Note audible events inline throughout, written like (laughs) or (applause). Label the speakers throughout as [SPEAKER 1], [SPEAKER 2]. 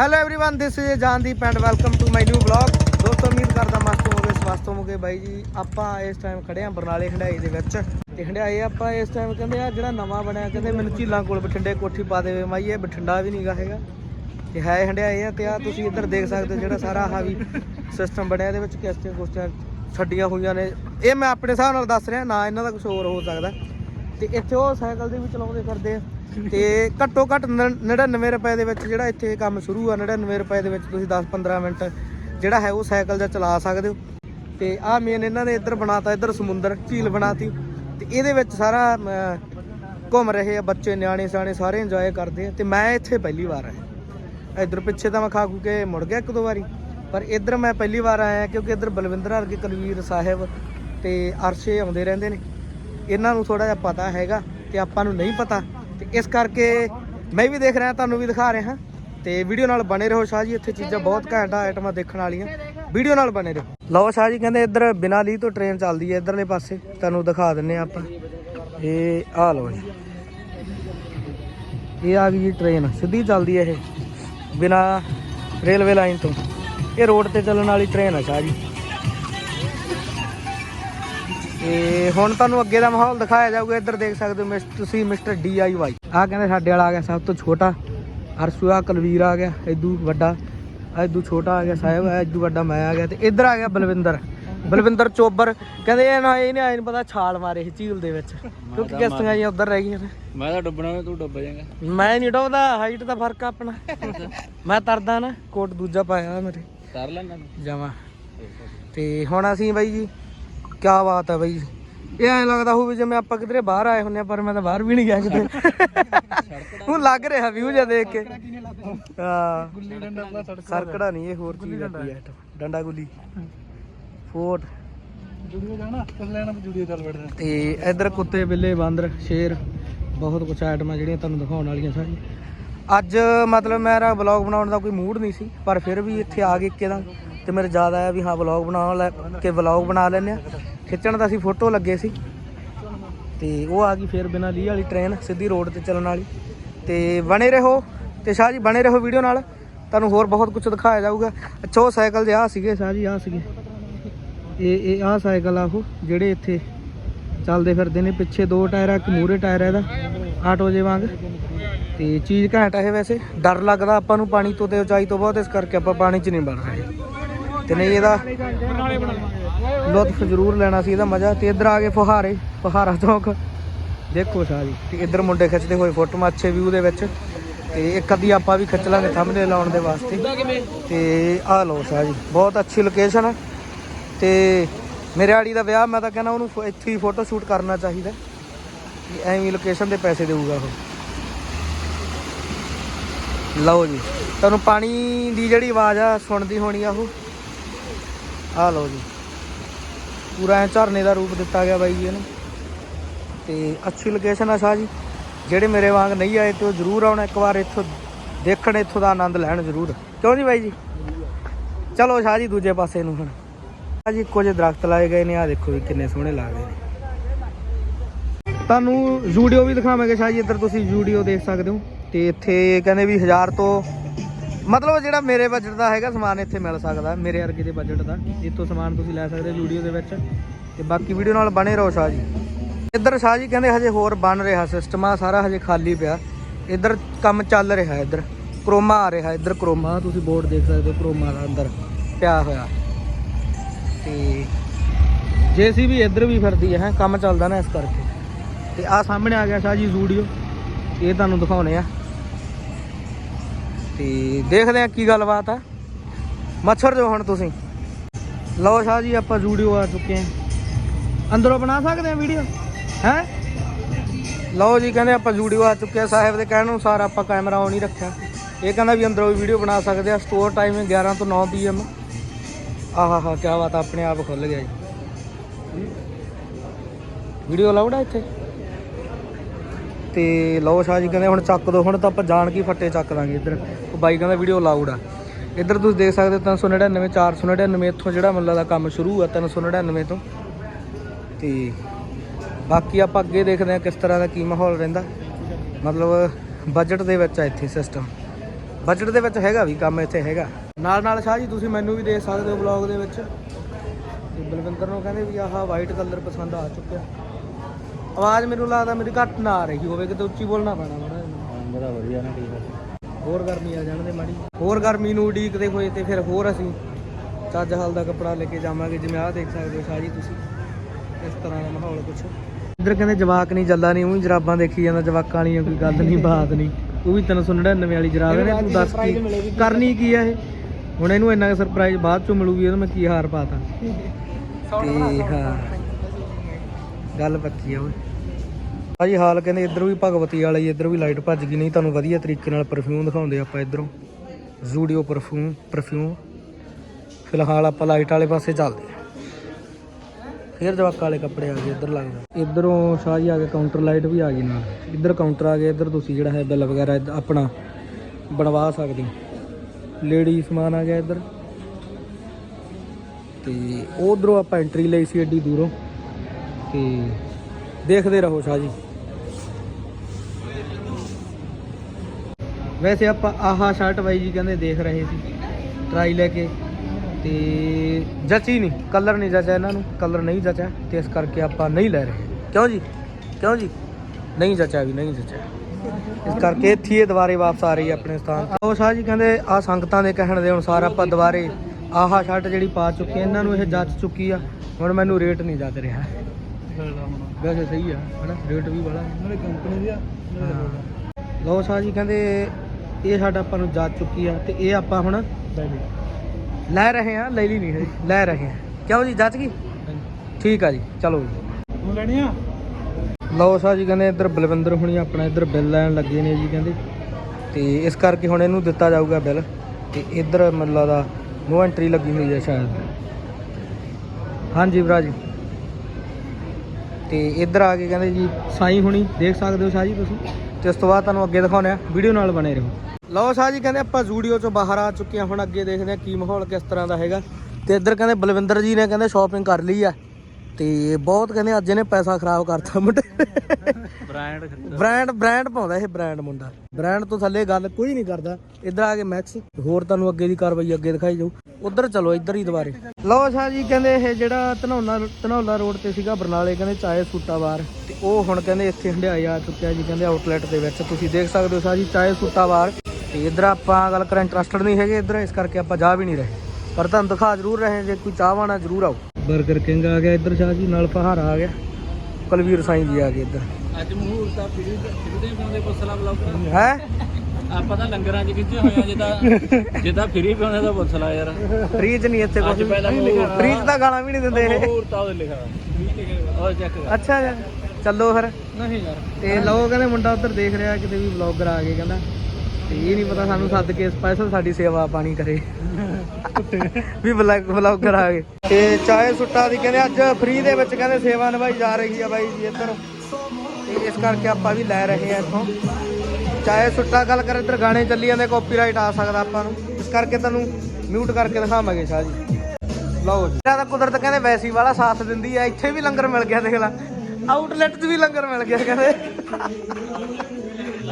[SPEAKER 1] hello everyone this is Jandeep and welcome to my new vlog ਦੋਸਤੋ ਉਮੀਦ ਕਰਦਾ ਮਸਤ ਹੋਗੇ ਸਵਸਤ ਹੋਗੇ ਬਾਈ ਜੀ ਆਪਾਂ ਇਸ ਟਾਈਮ ਖੜੇ ਆਂ ਬਰਨਾਲੇ ਹੰਡਾਈ ਦੇ ਵਿੱਚ ਤੇ ਹੰਡਾਈ ਆਪਾਂ ਇਸ ਟਾਈਮ ਕਹਿੰਦੇ ਆ ਜਿਹੜਾ ਨਵਾਂ ਬਣਿਆ ਕਹਿੰਦੇ ਮੈਨੂੰ ਝੀਲਾਂ ਕੋਲ ਬਠਿੰਡੇ ਕੋਠੀ ਪਾ ਦੇਵੇ ਮਾਈ ਇਹ ਬਠਿੰਡਾ ਵੀ ਨਹੀਂਗਾ ਹੈਗਾ ਤੇ ਹੈ ਹੰਡਾਈ ਆ ਤੇ ਆ ਤੁਸੀਂ ਇੱਧਰ ਦੇਖ ਸਕਦੇ ਹੋ ਜਿਹੜਾ ਸਾਰਾ ਆਹ ਵੀ ਸਿਸਟਮ ਬਣਿਆ ਇਹਦੇ ਵਿੱਚ ਕਿਸ਼ਤੀਆਂ ਕੁਸ਼ਤੀਆਂ ਛੱਡੀਆਂ ਹੋਈਆਂ ਨੇ ਇਹ ਮੈਂ ਆਪਣੇ ਹਿਸਾਬ ਨਾਲ ਦੱਸ ਰਿਹਾ ਨਾ ਇਹਨਾਂ ਦਾ ਕੁਝ ਹੋਰ ਹੋ ਸਕਦਾ ਤੇ ਇੱਥੇ ਉਹ ਸਾਈਕਲ ਦੇ ਵੀ ਚਲਾਉਂਦੇ ਫਿਰਦੇ ਆ। ਤੇ ਘੱਟੋ ਘੱਟ ਨ- 99 ਰੁਪਏ ਦੇ ਵਿੱਚ ਜਿਹੜਾ ਇੱਥੇ ਕੰਮ ਸ਼ੁਰੂ ਆ 99 ਰੁਪਏ ਦੇ ਵਿੱਚ ਤੁਸੀਂ 10-15 ਮਿੰਟ ਜਿਹੜਾ ਹੈ ਉਹ ਸਾਈਕਲ ਦਾ ਚਲਾ ਸਕਦੇ ਹੋ। ਤੇ ਆਹ ਮੇਨ ਇਹਨਾਂ ਨੇ ਇੱਧਰ ਬਣਾਤਾ, ਇੱਧਰ ਸਮੁੰਦਰ, ਝੀਲ ਬਣਾਤੀ। ਤੇ ਇਹਦੇ ਵਿੱਚ ਸਾਰਾ ਘੁੰਮ ਰਹੇ ਆ ਬੱਚੇ, ਨਿਆਣੇ, ਸਿਆਣੇ, ਸਾਰੇ ਇੰਜੋਏ ਕਰਦੇ ਆ। ਤੇ ਮੈਂ ਇੱਥੇ ਪਹਿਲੀ ਵਾਰ ਆਇਆ। ਇੱਧਰ ਪਿੱਛੇ ਤਾਂ ਮੈਂ ਖਾ ਖੂ ਕੇ ਮੁੜ ਗਿਆ ਇੱਕ ਦੋ ਵਾਰੀ। ਪਰ ਇੱਧਰ ਮੈਂ ਪਹਿਲੀ ਵਾਰ ਆਇਆ ਕਿਉਂਕਿ ਇੱਧਰ ਬਲਵਿੰਦਰ ਵਰਗੇ ਕਲਵੀਰ ਸਾਹਿਬ ਤੇ ਅਰਸ਼ੇ ਆਉਂਦੇ ਰਹਿੰਦੇ ਨੇ। ਇਹਨਾਂ ਨੂੰ ਥੋੜਾ ਜਿਹਾ ਪਤਾ ਹੈਗਾ ਤੇ ਆਪਾਂ ਨੂੰ ਨਹੀਂ ਪਤਾ। ਤੇ ਇਸ ਕਰਕੇ ਮੈਂ ਵੀ ਦੇਖ ਰਿਹਾ, ਤੁਹਾਨੂੰ ਵੀ ਦਿਖਾ ਰਿਹਾ। ਤੇ ਵੀਡੀਓ ਨਾਲ ਬਣੇ ਰਹੋ ਸ਼ਾਹ ਜੀ, ਇੱਥੇ ਚੀਜ਼ਾਂ ਬਹੁਤ ਘੈਂਟ ਆਈਟਮਾਂ ਦੇਖਣ ਵਾਲੀਆਂ। ਵੀਡੀਓ ਨਾਲ ਬਣੇ ਰਹੋ। ਲਓ ਸ਼ਾਹ ਜੀ ਕਹਿੰਦੇ ਇੱਧਰ ਬਿਨਾਂ ਲੀ ਤੋਂ ਟ੍ਰੇਨ ਚੱਲਦੀ ਹੈ, ਇੱਧਰਲੇ ਪਾਸੇ। ਤੁਹਾਨੂੰ ਦਿਖਾ ਦਿੰਨੇ ਆ ਆਪਾਂ। ਇਹ ਆ ਲਓ ਜੀ। ਇਹ ਆ ਗਈ ਜੀ ਟ੍ਰੇਨ, ਸਿੱਧੀ ਚੱਲਦੀ ਹੈ ਇਹ। ਬਿਨਾਂ ਰੇਲਵੇ ਲਾਈਨ ਤੋਂ। ਇਹ ਰੋਡ ਤੇ ਚੱਲਣ ਵਾਲੀ ਟ੍ਰੇਨ ਹੈ ਸ਼ਾਹ ਜੀ। ਤੇ ਹੁਣ ਤੁਹਾਨੂੰ ਅੱਗੇ ਦਾ ਮਾਹੌਲ ਦਿਖਾਇਆ ਜਾਊਗਾ ਇੱਧਰ ਦੇਖ ਸਕਦੇ ਹੋ ਮਿਸ- ਤੁਸੀਂ ਮਿਸਟਰ ਡੀਆਈਵਾਈ ਆ ਕਹਿੰਦੇ ਸਾਡੇ ਵਾਲਾ ਆ ਗਿਆ ਸਭ ਤੋਂ ਛੋਟਾ ਅਰਸ਼ੂਆ ਕਲਵੀਰ ਆ ਗਿਆ ਇਦੂ ਵੱਡਾ ਇਦੂ ਛੋਟਾ ਆ ਗਿਆ ਸਾਹਿਬ ਇਦੂ ਵੱਡਾ ਮੈਂ ਆ ਗਿਆ ਤੇ ਇੱਧਰ ਆ ਗਿਆ ਬਲਵਿੰਦਰ ਬਲਵਿੰਦਰ ਚੋਬਰ ਕਹਿੰਦੇ ਇਹ ਨਾ ਇਹ ਨਹੀਂ ਆਇਆ ਨੂੰ ਪਤਾ ਛਾਲ ਮਾਰੇ ਸੀ ਝੀਲ ਦੇ ਵਿੱਚ ਕਿਉਂਕਿ ਕਿਸ਼ਤੀਆਂ ਜੀ ਉੱਧਰ ਰਹਿ ਗਈਆਂ ਨੇ।
[SPEAKER 2] ਮੈਂ ਤਾਂ ਡੁੱਬਣਾ ਤੂੰ ਡੁੱਬ ਜਾਏਗਾ।
[SPEAKER 1] ਮੈਂ ਨਹੀਂ ਡੋਦਾ ਹਾਈਟ ਦਾ ਫ਼ਰਕ ਆ ਆਪਣਾ। ਮੈਂ ਤਰਦਾ ਨਾ ਕੋਟ ਦੂਜਾ ਪਾਇਆ ਮੇਰੇ।
[SPEAKER 2] ਕਰ ਲੈਣਾ
[SPEAKER 1] ਜਾਵਾਂ। ਤੇ ਹੁਣ ਅਸੀਂ ਬਾਈ ਜੀ ਕੀ ਬਾਤ ਹੈ ਬਾਈ। ਇਹ ਐਂ ਲੱਗਦਾ ਹੋਵੇ ਜਿਵੇਂ ਆਪਾਂ ਕਿਧਰੇ ਬਾਹਰ ਆਏ ਹੁੰਨੇ ਆ ਪਰ ਮੈਂ ਤਾਂ ਬਾਹਰ ਵੀ ਨਹੀਂ ਗਿਆ ਕਿਤੇ। ਹੁਣ ਲੱਗ ਰਿਹਾ ਵਿਊ ਜਿਹਾ ਦੇਖ ਕੇ। ਹਾਂ।
[SPEAKER 2] ਗੁੱਲੀ ਡੰਡਾ ਆਪਣਾ ਸੜਕ
[SPEAKER 1] ਸਰਕੜਾ ਨਹੀਂ ਇਹ ਹੋਰ ਚੀਜ਼ ਲੱਗੀ ਹੈ ਡੰਡਾ ਗੁੱਲੀ। ਫੋਰਟ।
[SPEAKER 2] ਜੁੜੀਓ ਜਾਣਾ? ਕਿਸ ਲੈਣਾ ਜੁੜੀਓ ਚੱਲ ਵੜਦਾ
[SPEAKER 1] ਤੇ ਇੱਧਰ ਕੁੱਤੇ ਬਿੱਲੇ ਬਾਂਦਰ ਸ਼ੇਰ ਬਹੁਤ ਕੁਝ ਆਈਟਮਾਂ ਜਿਹੜੀਆਂ ਤੁਹਾਨੂੰ ਦਿਖਾਉਣ ਵਾਲੀਆਂ ਸਾਰੀਆਂ। ਅੱਜ ਮਤਲਬ ਮੇਰਾ ਵਲੌਗ ਬਣਾਉਣ ਦਾ ਕੋਈ ਮੂਡ ਨਹੀਂ ਸੀ ਪਰ ਫਿਰ ਵੀ ਇੱਥੇ ਆ ਕੇ ਇੱਕਦਮ ਤੇ ਮੇਰੇ ਯਾਦ ਆਇਆ ਵੀ ਹਾਂ ਵਲੌਗ ਬਣਾਉਣ ਲੈ ਕੇ ਵਲੌਗ ਬਣਾ ਲੈਂਦੇ ਆ ਖਿੱਚਣ ਦਾ ਅਸੀਂ ਫੋਟੋ ਲੱਗੇ ਸੀ। ਤੇ ਉਹ ਆ ਗਈ ਫਿਰ ਬਿਨਾਂ ਲੀ ਵਾਲੀ ਟ੍ਰੇਨ ਸਿੱਧੀ ਰੋਡ ਤੇ ਚੱਲਣ ਵਾਲੀ। ਤੇ ਬਣੇ ਰਹੋ, ਤੇ ਸ਼ਾਹ ਜੀ, ਬਣੇ ਰਹੋ ਵੀਡੀਓ ਨਾਲ। ਤੁਹਾਨੂੰ ਹੋਰ ਬਹੁਤ ਕੁਝ ਦਿਖਾਇਆ ਜਾਊਗਾ। ਅੱਛਾ, ਉਹ ਸਾਈਕਲ ਦੇ ਆ ਸੀਗੇ, ਸ਼ਾਹ ਜੀ, ਆ ਸੀਗੇ। ਇਹ ਇਹ ਆਹ ਸਾਈਕਲ ਆ ਉਹ, ਜਿਹੜੇ ਇੱਥੇ ਚੱਲਦੇ ਫਿਰਦੇ ਨੇ। ਪਿੱਛੇ ਦੋ ਟਾਇਰ ਆ, ਇੱਕ ਮੂਰੇ ਟਾਇਰ ਆ ਇਹਦਾ, ਆਟੋ ਜੇ ਵਾਂਗ। ਤੇ ਚੀਜ਼ ਘੈਂਟ ਹੈ ਵੈਸੇ। ਡਰ ਲੱਗਦਾ ਆਪਾਂ ਨੂੰ ਪਾਣੀ ਤੋਂ ਤੇ ਉਚਾਈ ਤੋਂ ਬਹੁਤ, ਇਸ ਕਰਕੇ ਆਪਾਂ ਪਾਣੀ 'ਚ ਨਹੀਂ ਵੜ ਰਹੇ ਤੇ ਨਹੀਂ ਇਹਦਾ ਲੁਤਫ ਜ਼ਰੂਰ ਲੈਣਾ ਸੀ, ਇਹਦਾ ਮਜ਼ਾ ਤੇ ਇੱਧਰ ਆ ਗਏ ਫੁਹਾਰੇ, ਫੁਹਾਰਾ ਚੌਕ। ਦੇਖੋ ਸ਼ਾਹ ਜੀ ਤੇ ਇੱਧਰ ਮੁੰਡੇ ਖਿੱਚਦੇ ਹੋਏ ਫੋਟੋਆਂ ਅੱਛੇ ਵਿਊ ਦੇ ਵਿੱਚ। ਤੇ ਇੱਕ ਅੱਧੀ ਆਪਾਂ ਵੀ ਖਿੱਚ ਲਾਂਗੇ ਥੰਬਨੇਲ ਲਾਉਣ ਦੇ ਵਾਸਤੇ। ਤੇ ਆ ਲਓ ਸ਼ਾਹ ਜੀ ਬਹੁਤ ਅੱਛੀ ਲੋਕੇਸ਼ਨ ਹੈ ਤੇ ਮੇਰੇ ਆੜੀ ਦਾ ਵਿਆਹ, ਮੈਂ ਤਾਂ ਕਹਿੰਦਾ ਉਹਨੂੰ ਇੱਥੇ ਹੀ ਫੋਟੋ ਸ਼ੂਟ ਕਰਨਾ ਚਾਹੀਦਾ। ਐਵੇਂ ਲੋਕੇਸ਼ਨ ਦੇ ਪੈਸੇ ਦੇਊਗਾ ਉਹ। ਲਓ ਜੀ, ਤੁਹਾਨੂੰ ਪਾਣੀ ਦੀ ਜਿਹੜੀ ਆਵਾਜ਼ ਆ, ਸੁਣਦੀ ਹੋਣੀ ਆ ਉਹ। ਆ ਲਓ ਜੀ। ਪੂਰਾ ਐ ਝਰਨੇ ਦਾ ਰੂਪ ਦਿੱਤਾ ਗਿਆ ਬਾਈ ਜੀ ਇਹਨੂੰ। ਤੇ ਅੱਛੀ ਲੋਕੇਸ਼ਨ ਆ ਸ਼ਾਹ ਜੀ। ਜਿਹੜੇ ਮੇਰੇ ਵਾਂਗ ਨਹੀਂ ਆਏ ਤੇ ਉਹ ਜ਼ਰੂਰ ਆਉਣਾ, ਇੱਕ ਵਾਰ ਇੱਥੋਂ ਦੇਖਣ, ਇੱਥੋਂ ਦਾ ਆਨੰਦ ਲੈਣ ਜ਼ਰੂਰ। ਕਿਉਂ ਨਹੀਂ ਬਾਈ ਜੀ? ਚਲੋ ਸ਼ਾਹ ਜੀ, ਦੂਜੇ ਪਾਸੇ ਨੂੰ ਹੁਣ। ਆ ਜੀ, ਕੁਝ ਦਰਖਤ ਲਾਏ ਗਏ ਨੇ ਆ ਦੇਖੋ ਵੀ ਕਿੰਨੇ ਸੋਹਣੇ ਲੱਗਦੇ ਨੇ। ਤੁਹਾਨੂੰ ਜੂਡੀਓ ਵੀ ਦਿਖਾਵਾਂਗੇ ਸ਼ਾਹ ਜੀ, ਇੱਧਰ ਤੁਸੀਂ ਜੂਡੀਓ ਦੇਖ ਸਕਦੇ ਹੋ। ਤੇ ਇੱਥੇ ਕਹਿੰਦੇ ਵੀ 1000 ਤੋਂ ਮਤਲਬ ਜਿਹੜਾ ਮੇਰੇ ਬਜਟ ਦਾ ਹੈਗਾ ਸਮਾਨ ਇੱਥੇ ਮਿਲ ਸਕਦਾ, ਮੇਰੇ ਵਰਗੇ ਦੇ ਬਜਟ ਦਾ। ਇੱਥੋਂ ਸਮਾਨ ਤੁਸੀਂ ਲੈ ਸਕਦੇ ਹੋ ਵੀਡੀਓ ਦੇ ਵਿੱਚ। ਤੇ ਬਾਕੀ ਵੀਡੀਓ ਨਾਲ ਬਣੇ ਰਹੋ ਸ਼ਾਹ ਜੀ। ਇੱਧਰ ਸ਼ਾਹ ਜੀ ਕਹਿੰਦੇ ਹਜੇ ਹੋਰ ਬਣ ਰਿਹਾ ਸਿਸਟਮ ਆ, ਸਾਰਾ ਹਜੇ ਖਾਲੀ ਪਿਆ। ਇੱਧਰ ਕੰਮ ਚੱਲ ਰਿਹਾ ਇੱਧਰ। ਕਰੋਮਾ ਆ ਰਿਹਾ ਇੱਧਰ ਕਰੋਮਾ। ਤੁਸੀਂ ਬੋਰਡ ਦੇਖ ਸਕਦੇ ਹੋ ਕਰੋਮਾ ਦਾ ਅੰਦਰ ਪਿਆ ਹੋਇਆ। ਤੇ ਜੇਸੀਬੀ ਇੱਧਰ ਵੀ ਫਿਰਦੀ ਹੈ ਕੰਮ ਚੱਲਦਾ ਨਾ ਇਸ ਕਰਕੇ। ਤੇ ਆ ਸਾਹਮਣੇ ਆ ਗਿਆ ਸ਼ਾਹ ਜੀ ਜੂਡੀਓ ਇਹ ਤੁਹਾਨੂੰ ਦਿਖਾਉਣੇ ਆ। ਤੇ ਦੇਖਦੇ ਆ ਕੀ ਗੱਲਬਾਤ ਆ। ਮੱਛਰ ਜੋ ਹੁਣ ਤੁਸੀਂ। ਲਓ ਸ਼ਾਹ ਜੀ, ਆਪਾਂ ਸਟੂਡੀਓ ਆ ਚੁੱਕੇ ਆ ਅੰਦਰੋਂ ਬਣਾ ਸਕਦੇ ਆ ਵੀਡੀਓ? ਹੈ? ਲਓ ਜੀ, ਕਹਿੰਦੇ ਆਪਾਂ ਸਟੂਡੀਓ ਆ ਚੁੱਕੇ ਆ ਸਾਹਿਬ ਦੇ ਕਹਿਣ ਅਨੁਸਾਰ ਆਪਾਂ ਕੈਮਰਾ ਆਨ ਹੀ ਰੱਖਿਆ। ਇਹ ਕਹਿੰਦਾ ਵੀ ਅੰਦਰੋਂ ਵੀ ਵੀਡੀਓ ਬਣਾ ਸਕਦੇ ਆ ਸਟੋਰ ਟਾਈਮਿੰਗ 11 ਤੋਂ 9 ਪੀਐਮ ਆਹਾ ਹਾ ਕੀ ਬਾਤ ਆਪਣੇ ਆਪ ਖੁੱਲ ਗਿਆ ਜੀ। ਵੀਡੀਓ ਲਾਉੜਾ ਇੱਥੇ? ਤੇ ਲਓ ਸ਼ਾਹ ਜੀ, ਕਹਿੰਦੇ ਹੁਣ ਚੱਕ ਦੋ। ਹੁਣ ਤਾਂ ਆਪਾਂ ਜਾਣ ਕੀ ਫੱਟੇ ਚੱਕ ਦਾਂਗੇ ਇੱਧਰ। ਬਾਈਕਾਂ ਦਾ ਵੀਡੀਓ ਲਾਊਡ ਆ। ਇੱਧਰ ਤੁਸੀਂ ਦੇਖ ਸਕਦੇ ਹੋ 399 499 ਇੱਥੋਂ ਜਿਹੜਾ ਮੁੱਲਾ ਦਾ ਕੰਮ ਸ਼ੁਰੂ ਆ 399 ਤੋਂ। ਤੇ ਬਾਕੀ ਆਪਾਂ ਅੱਗੇ ਦੇਖਦੇ ਹਾਂ ਕਿਸ ਤਰ੍ਹਾਂ ਦਾ ਕੀ ਮਾਹੌਲ ਰਹਿੰਦਾ। ਮਤਲਬ ਬਜਟ ਦੇ ਵਿੱਚ ਆ ਇੱਥੇ ਸਿਸਟਮ ਬਜਟ ਦੇ ਵਿੱਚ ਹੈਗਾ ਵੀ, ਕੰਮ ਇੱਥੇ ਹੈਗਾ। ਨਾਲ ਨਾਲ ਸ਼ਾਹ ਜੀ, ਤੁਸੀਂ ਮੈਨੂੰ ਵੀ ਦੇਖ ਸਕਦੇ ਹੋ ਬਲੌਗ ਦੇ ਵਿੱਚ। ਤੇ ਬਲਵਿੰਦਰ ਨੂੰ ਕਹਿੰਦੇ ਵੀ ਆਹ ਵਾਈਟ ਕਲਰ ਪਸੰਦ ਆ ਚੁੱਕਿਆ। ਆਵਾਜ਼ ਮੈਨੂੰ ਲੱਗਦਾ ਮੇਰੀ ਘੱਟ ਨਾ ਆ ਰਹੀ ਹੋਵੇ, ਕਿਤੇ ਉੱਚੀ ਬੋਲਣਾ ਪੈਣਾ
[SPEAKER 2] ਬੜਾ ਵਧੀਆ ਨਾ ਠੀਕ
[SPEAKER 1] ਹੋਰ ਗਰਮੀ ਆ ਜਾਣ ਦੇ ਮਾੜੀ। ਹੋਰ ਗਰਮੀ ਨੂੰ ਉਡੀਕਦੇ ਹੋਏ ਤੇ ਫਿਰ ਹੋਰ ਅਸੀਂ ਚੱਜ ਹਾਲ ਦਾ ਕੱਪੜਾ ਲੈ ਕੇ ਜਾਵਾਂਗੇ। ਜਿਵੇਂ ਆਹ ਦੇਖ ਸਕਦੇ ਹੋ ਸ਼ਾਹ ਜੀ ਤੁਸੀਂ। ਇਸ ਤਰ੍ਹਾਂ ਦਾ ਮਾਹੌਲ ਕੁਛ। ਇੱਧਰ ਕਹਿੰਦੇ ਜਵਾਕ ਨਹੀਂ ਜੱਲਾ ਨਹੀਂ ਉਹ ਜਰਾਬਾਂ ਦੇਖੀ ਜਾਂਦਾ ਜਵਾਕਾਂ ਵਾਲੀਆਂ ਕੋਈ ਗੱਲ ਨਹੀਂ ਬਾਤ ਨਹੀਂ। ਉਹ ਵੀ 399 ਵਾਲੀ ਜਰਾਬ ਨੇ ਤੂੰ ਦੱਸ ਕੀ ਕਰਨੀ ਕੀ ਆ ਇਹ? ਹੁਣ ਇਹਨੂੰ ਇੰਨਾ ਸਰਪ੍ਰਾਈਜ਼ ਬਾਅਦ ਚੋਂ ਮਿਲੂਗੀ ਇਹਨੂੰ ਮੈਂ ਕੀ ਹਾਰ ਪਾਤਾ। ਤੇ ਹਾਂ। ਗੱਲ ਪੱਕੀ ਆ ਓਏ। ਭਾਜੀ ਹਾਲ ਕਹਿੰਦੇ ਇੱਧਰ ਵੀ ਭਗਵਤੀ ਵਾਲੀ ਇੱਧਰ ਵੀ ਲਾਈਟ ਭੱਜ ਗਈ। ਨਹੀਂ, ਤੁਹਾਨੂੰ ਵਧੀਆ ਤਰੀਕੇ ਨਾਲ ਪਰਫਿਊਮ ਦਿਖਾਉਂਦੇ ਆਪਾਂ ਇੱਧਰੋਂ। ਜ਼ੂਡੀਓ ਪਰਫਿਊਮ ਪਰਫਿਊਮ ਫਿਲਹਾਲ ਆਪਾਂ ਲਾਈਟ ਵਾਲੇ ਪਾਸੇ ਚੱਲਦੇ ਹਾਂ। ਫਿਰ ਜਵਾਕ ਵਾਲੇ ਕੱਪੜੇ ਆ ਗਏ, ਇੱਧਰ ਲੱਗਦਾ। ਇੱਧਰੋਂ ਸ਼ਾਹੀ ਆ ਗਏ ਕਾਊਂਟਰ ਲਾਈਟ ਵੀ ਆ ਗਈ ਨਾਲ। ਇੱਧਰ ਕਾਊਂਟਰ ਆ ਗਏ, ਇੱਧਰ ਤੁਸੀਂ ਜਿਹੜਾ ਹੈ ਬਿੱਲ ਵਗੈਰਾ ਆਪਣਾ ਬਣਵਾ ਸਕਦੇ ਹੋ। ਲੇਡੀ ਸਮਾਨ ਆ ਗਿਆ ਇੱਧਰ। ਤੇ ਉਧਰੋਂ ਆਪਾਂ ਐਂਟਰੀ ਲਈ ਸੀ ਏਡੀ ਦੂਰੋਂ। ਤੇ ਦੇਖਦੇ ਰਹੋ ਸ਼ਾਹ ਜੀ। ਵੈਸੇ ਆਪਾਂ ਆਹਾ ਸ਼ਰਟ ਬਾਈ ਜੀ ਕਹਿੰਦੇ ਦੇਖ ਰਹੇ ਸੀ ਟਰਾਈ ਲੈ ਕੇ। ਤੇ ਜਚੀ ਨਹੀਂ ਕਲਰ ਨਹੀਂ ਜਚਿਆ ਇਹਨਾਂ ਨੂੰ ਕਲਰ ਨਹੀਂ ਜਚਿਆ ਤੇ ਇਸ ਕਰਕੇ ਆਪਾਂ ਨਹੀਂ ਲੈ ਰਹੇ। ਕਿਉਂ ਜੀ? ਕਿਉਂ ਜੀ? ਨਹੀਂ ਜਚਿਆ ਵੀ ਨਹੀਂ ਜਚਿਆ। ਇਸ ਕਰਕੇ ਇੱਥੇ ਇਹ ਦੁਬਾਰੇ ਵਾਪਸ ਆ ਰਹੀ ਹੈ ਆਪਣੇ ਸਥਾਨ ਤੇ। ਉਹ ਸ਼ਾਹ ਜੀ ਕਹਿੰਦੇ ਆ ਸੰਗਤਾਂ ਦੇ ਕਹਿਣ ਦੇ ਅਨੁਸਾਰ ਆਪਾਂ ਦੁਬਾਰੇ ਆਹਾ ਸ਼ਰਟ ਜਿਹੜੀ ਪਾ ਚੁੱਕੇ ਇਹਨਾਂ ਨੂੰ ਇਹ ਜੱਚ ਚੁੱਕੀ ਆ। ਹੁਣ ਮੈਨੂੰ ਰੇਟ ਨਹੀਂ ਜੱਚ ਰਿਹਾ। ਵੈਸੇ ਸਹੀ ਆ ਹਨਾ? ਰੇਟ ਵੀ ਬੜਾ
[SPEAKER 2] ਨਾਲੇ ਕੰਪਨੀ ਦੀ ਆ
[SPEAKER 1] ਲਓ ਸ਼ਾਹ ਜੀ ਕਹਿੰਦੇ ਇਹ ਸਾਡਾ ਆਪਾਂ ਨੂੰ ਜੱਚ ਚੁੱਕੀ ਆ ਤੇ ਇਹ ਆਪਾਂ ਹੁਣ ਲੈ ਰਹੇ ਹਾਂ ਲੈ ਲਈ ਨਹੀਂ ਹੈ ਲੈ ਰਹੇ ਹਾਂ ਕਿਉਂ ਜੀ ਜੱਚ ਗਈ ਠੀਕ ਆ ਜੀ ਚਲੋ ਜੀ।
[SPEAKER 2] ਤੂੰ ਲੈਣੀ ਆ?
[SPEAKER 1] ਲਓ ਸ਼ਾਹ ਜੀ ਕਹਿੰਦੇ ਇੱਧਰ ਬਲਵਿੰਦਰ ਹੁਣੀ ਆਪਣਾ ਇੱਧਰ ਬਿੱਲ ਲੈਣ ਲੱਗੇ ਨੇ ਜੀ ਕਹਿੰਦੇ। ਤੇ ਇਸ ਕਰਕੇ ਹੁਣ ਇਹਨੂੰ ਦਿੱਤਾ ਜਾਊਗਾ ਬਿੱਲ। ਤੇ ਇੱਧਰ ਮੈਨੂੰ ਲੱਗਦਾ ਨੋ ਐਂਟਰੀ ਲੱਗੀ ਹੋਈ ਹੈ ਸ਼ਾਇਦ। ਹਾਂਜੀ ਭਰਾ ਜੀ। ਤੇ ਇੱਧਰ ਆ ਕੇ ਕਹਿੰਦੇ ਜੀ ਸਾਈ ਹੁਣੀ ਦੇਖ ਸਕਦੇ ਹੋ ਸ਼ਾਹ ਜੀ ਤੁਸੀਂ। ਤੇ ਉਸ ਤੋਂ ਬਾਅਦ ਤੁਹਾਨੂੰ ਅੱਗੇ ਦਿਖਾਉਂਦੇ ਆ ਵੀਡੀਓ ਨਾਲ ਬਣੇ ਰਹੋ। ਲਓ ਸ਼ਾਹ ਜੀ ਕਹਿੰਦੇ ਆਪਾਂ ਜ਼ੂਡੀਓ ਚੋਂ ਬਾਹਰ ਆ ਚੁੱਕੇ ਹਾਂ ਹੁਣ ਅੱਗੇ ਦੇਖਦੇ ਆ ਕੀ ਮਾਹੌਲ ਕਿਸ ਤਰ੍ਹਾਂ ਦਾ ਹੈਗਾ। ਤੇ ਇੱਧਰ ਕਹਿੰਦੇ ਬਲਵਿੰਦਰ ਜੀ ਨੇ ਕਹਿੰਦੇ ਸ਼ਾਪਿੰਗ ਕਰ ਲਈ ਆ। ਤੇ ਬਹੁਤ ਕਹਿੰਦੇ ਅੱਜ ਇਹਨੇ ਪੈਸਾ ਖਰਾਬ ਕਰਤਾ ਮੁੰਡੇ।
[SPEAKER 2] ਬ੍ਰਾਂਡ
[SPEAKER 1] ਬ੍ਰਾਂਡ ਬ੍ਰਾਂਡ ਪਾਉਂਦਾ ਇਹ ਬ੍ਰਾਂਡ ਮੁੰਡਾ। ਬ੍ਰਾਂਡ ਤੋਂ ਥੱਲੇ ਗੱਲ ਕੋਈ ਨਹੀਂ ਕਰਦਾ। ਇੱਧਰ ਆ ਕੇ ਮੈਕਸ ਹੋਰ ਤੁਹਾਨੂੰ ਅੱਗੇ ਦੀ ਕਾਰਵਾਈ ਅੱਗੇ ਦਿਖਾਈ ਜਾਊ। ਉਧਰ ਚਲੋ ਇੱਧਰ ਹੀ ਦੁਬਾਰੇ। ਲਓ ਸ਼ਾਹ ਜੀ ਕਹਿੰਦੇ ਇਹ ਜਿਹੜਾ ਧਨੌਲਾ ਧਨੌਲਾ ਰੋਡ ਤੇ ਸੀਗਾ ਬਰਨਾਲੇ ਕਹਿੰਦੇ ਚਾਏ ਸੂਟਾ ਬਾਰ। ਤੇ ਉਹ ਹੁਣ ਕਹਿੰਦੇ ਇੱਥੇ ਹੰਡਿਆਈ ਆ ਚੁੱਕਿਆ ਜੀ ਕਹਿੰਦੇ ਆਊਟਲੈਟ ਦੇ ਵਿੱਚ। ਤੁਸੀਂ ਦੇਖ ਸਕਦੇ ਹੋ ਸ਼ਾਹ ਜੀ ਚਾਏ ਸੂਟਾ ਬਾਰ। ਤੇ ਇੱਧਰ ਆਪਾਂ ਗੱਲ ਕਰਾਂ ਇੰਟਰਸਟਡ ਨਹੀਂ ਹੈਗੇ ਇੱਧਰ ਇਸ ਕਰਕੇ ਆਪਾਂ ਜਾ ਵੀ ਨਹੀਂ ਰਹੇ। ਪਰ ਤੁਹਾਨੂੰ ਦਿਖਾ ਜ਼ਰੂਰ ਰਹੇ ਜੇ ਕੋਈ ਚਾਹ ਵਾਣਾ ਜ਼ਰੂਰ ਆਓ 버ਗਰ ਕਿੰਗ ਆ ਗਿਆ ਇੱਧਰ ਸ਼ਾਹ ਜੀ ਨਾਲ ਪਹਾੜਾ ਆ ਗਿਆ। ਕੁਲਵੀਰ ਸਾਈਂ ਜੀ ਆ ਗਏ ਇੱਧਰ।
[SPEAKER 2] ਅੱਜ ਮਹੂਰਤ ਆ ਫਿਰ ਫਿਰਦੇ ਪਾਉਂਦੇ ਪੁੱਛਲਾ ਬਲੌਗ
[SPEAKER 1] ਹੈ?
[SPEAKER 2] ਆਪਾਂ ਤਾਂ ਲੰਗਰਾਂ 'ਚ ਕਿੱਥੇ ਹੋਇਆ ਜਿੱਦਾਂ ਜਿੱਦਾਂ ਫਰੀ ਪਾਉਂਦੇ ਤਾਂ ਪੁੱਛਲਾ ਯਾਰ।
[SPEAKER 1] ਫ੍ਰੀ ਚ ਨਹੀਂ ਇੱਥੇ ਕੁਝ? ਫ੍ਰੀ ਚ ਤਾਂ ਗਾਲਾਂ ਵੀ ਨਹੀਂ ਦਿੰਦੇ ਇਹ।
[SPEAKER 2] ਮਹੂਰਤ ਆ ਉਹਦੇ ਲਿਖਿਆ। ਉਹ ਚੈੱਕ ਕਰ।
[SPEAKER 1] ਅੱਛਾ ਜੀ। ਚੱਲੋ ਫਿਰ।
[SPEAKER 2] ਨਹੀਂ ਯਾਰ।
[SPEAKER 1] ਤੇ ਲਓ ਕਹਿੰਦੇ ਮੁੰਡਾ ਉੱਧਰ ਦੇਖ ਰਿਹਾ ਕਿਤੇ ਵੀ ਵਲੌਗਰ ਆ ਗਏ ਕਹਿੰਦਾ। ਤੇ ਇਹ ਨਹੀਂ ਪਤਾ ਸਾਨੂੰ ਸੱਦ ਕੇ ਸਪੈਸ਼ਲ ਸਾਡੀ ਸੇਵਾ ਪਾਣੀ ਕਰੇ। ਵੀ ਵਲੌਗਰ ਆ ਗਏ ਤੇ ਚਾਏ ਸੁੱਟਾ ਦੀ ਕਹਿੰਦੇ ਅੱਜ ਫ੍ਰੀ ਦੇ ਵਿੱਚ ਕਹਿੰਦੇ ਸੇਵਾ ਨਿਭਾਈ ਜਾ ਰਹੀ ਆ ਬਾਈ ਜੀ ਇੱਧਰ। ਤੇ ਇਸ ਕਰਕੇ ਆਪਾਂ ਵੀ ਲੈ ਰਹੇ ਆ ਇੱਥੋਂ। ਚਾਹੇ ਸੁੱਟਾ ਗੱਲ ਕਰ ਇੱਧਰ ਗਾਣੇ ਚੱਲੀ ਜਾਂਦੇ ਕਾਪੀਰਾਈਟ ਆ ਸਕਦਾ ਆਪਾਂ ਨੂੰ। ਇਸ ਕਰਕੇ ਤੁਹਾਨੂੰ ਮਿਊਟ ਕਰਕੇ ਦਿਖਾਵਾਂਗੇ ਸ਼ਾਹ ਜੀ। ਲਓ ਜੀ। ਤਾਂ ਕੁਦਰਤ ਕਹਿੰਦੇ ਵੈਸੀ ਵਾਲਾ ਸਾਥ ਦਿੰਦੀ ਆ। ਇੱਥੇ ਵੀ ਲੰਗਰ ਮਿਲ ਗਿਆ, ਦੇਖ ਲੈ। ਆਊਟਲੈਟ 'ਚ ਵੀ ਲੰਗਰ ਮਿਲ ਗਿਆ ਕਹਿੰਦੇ।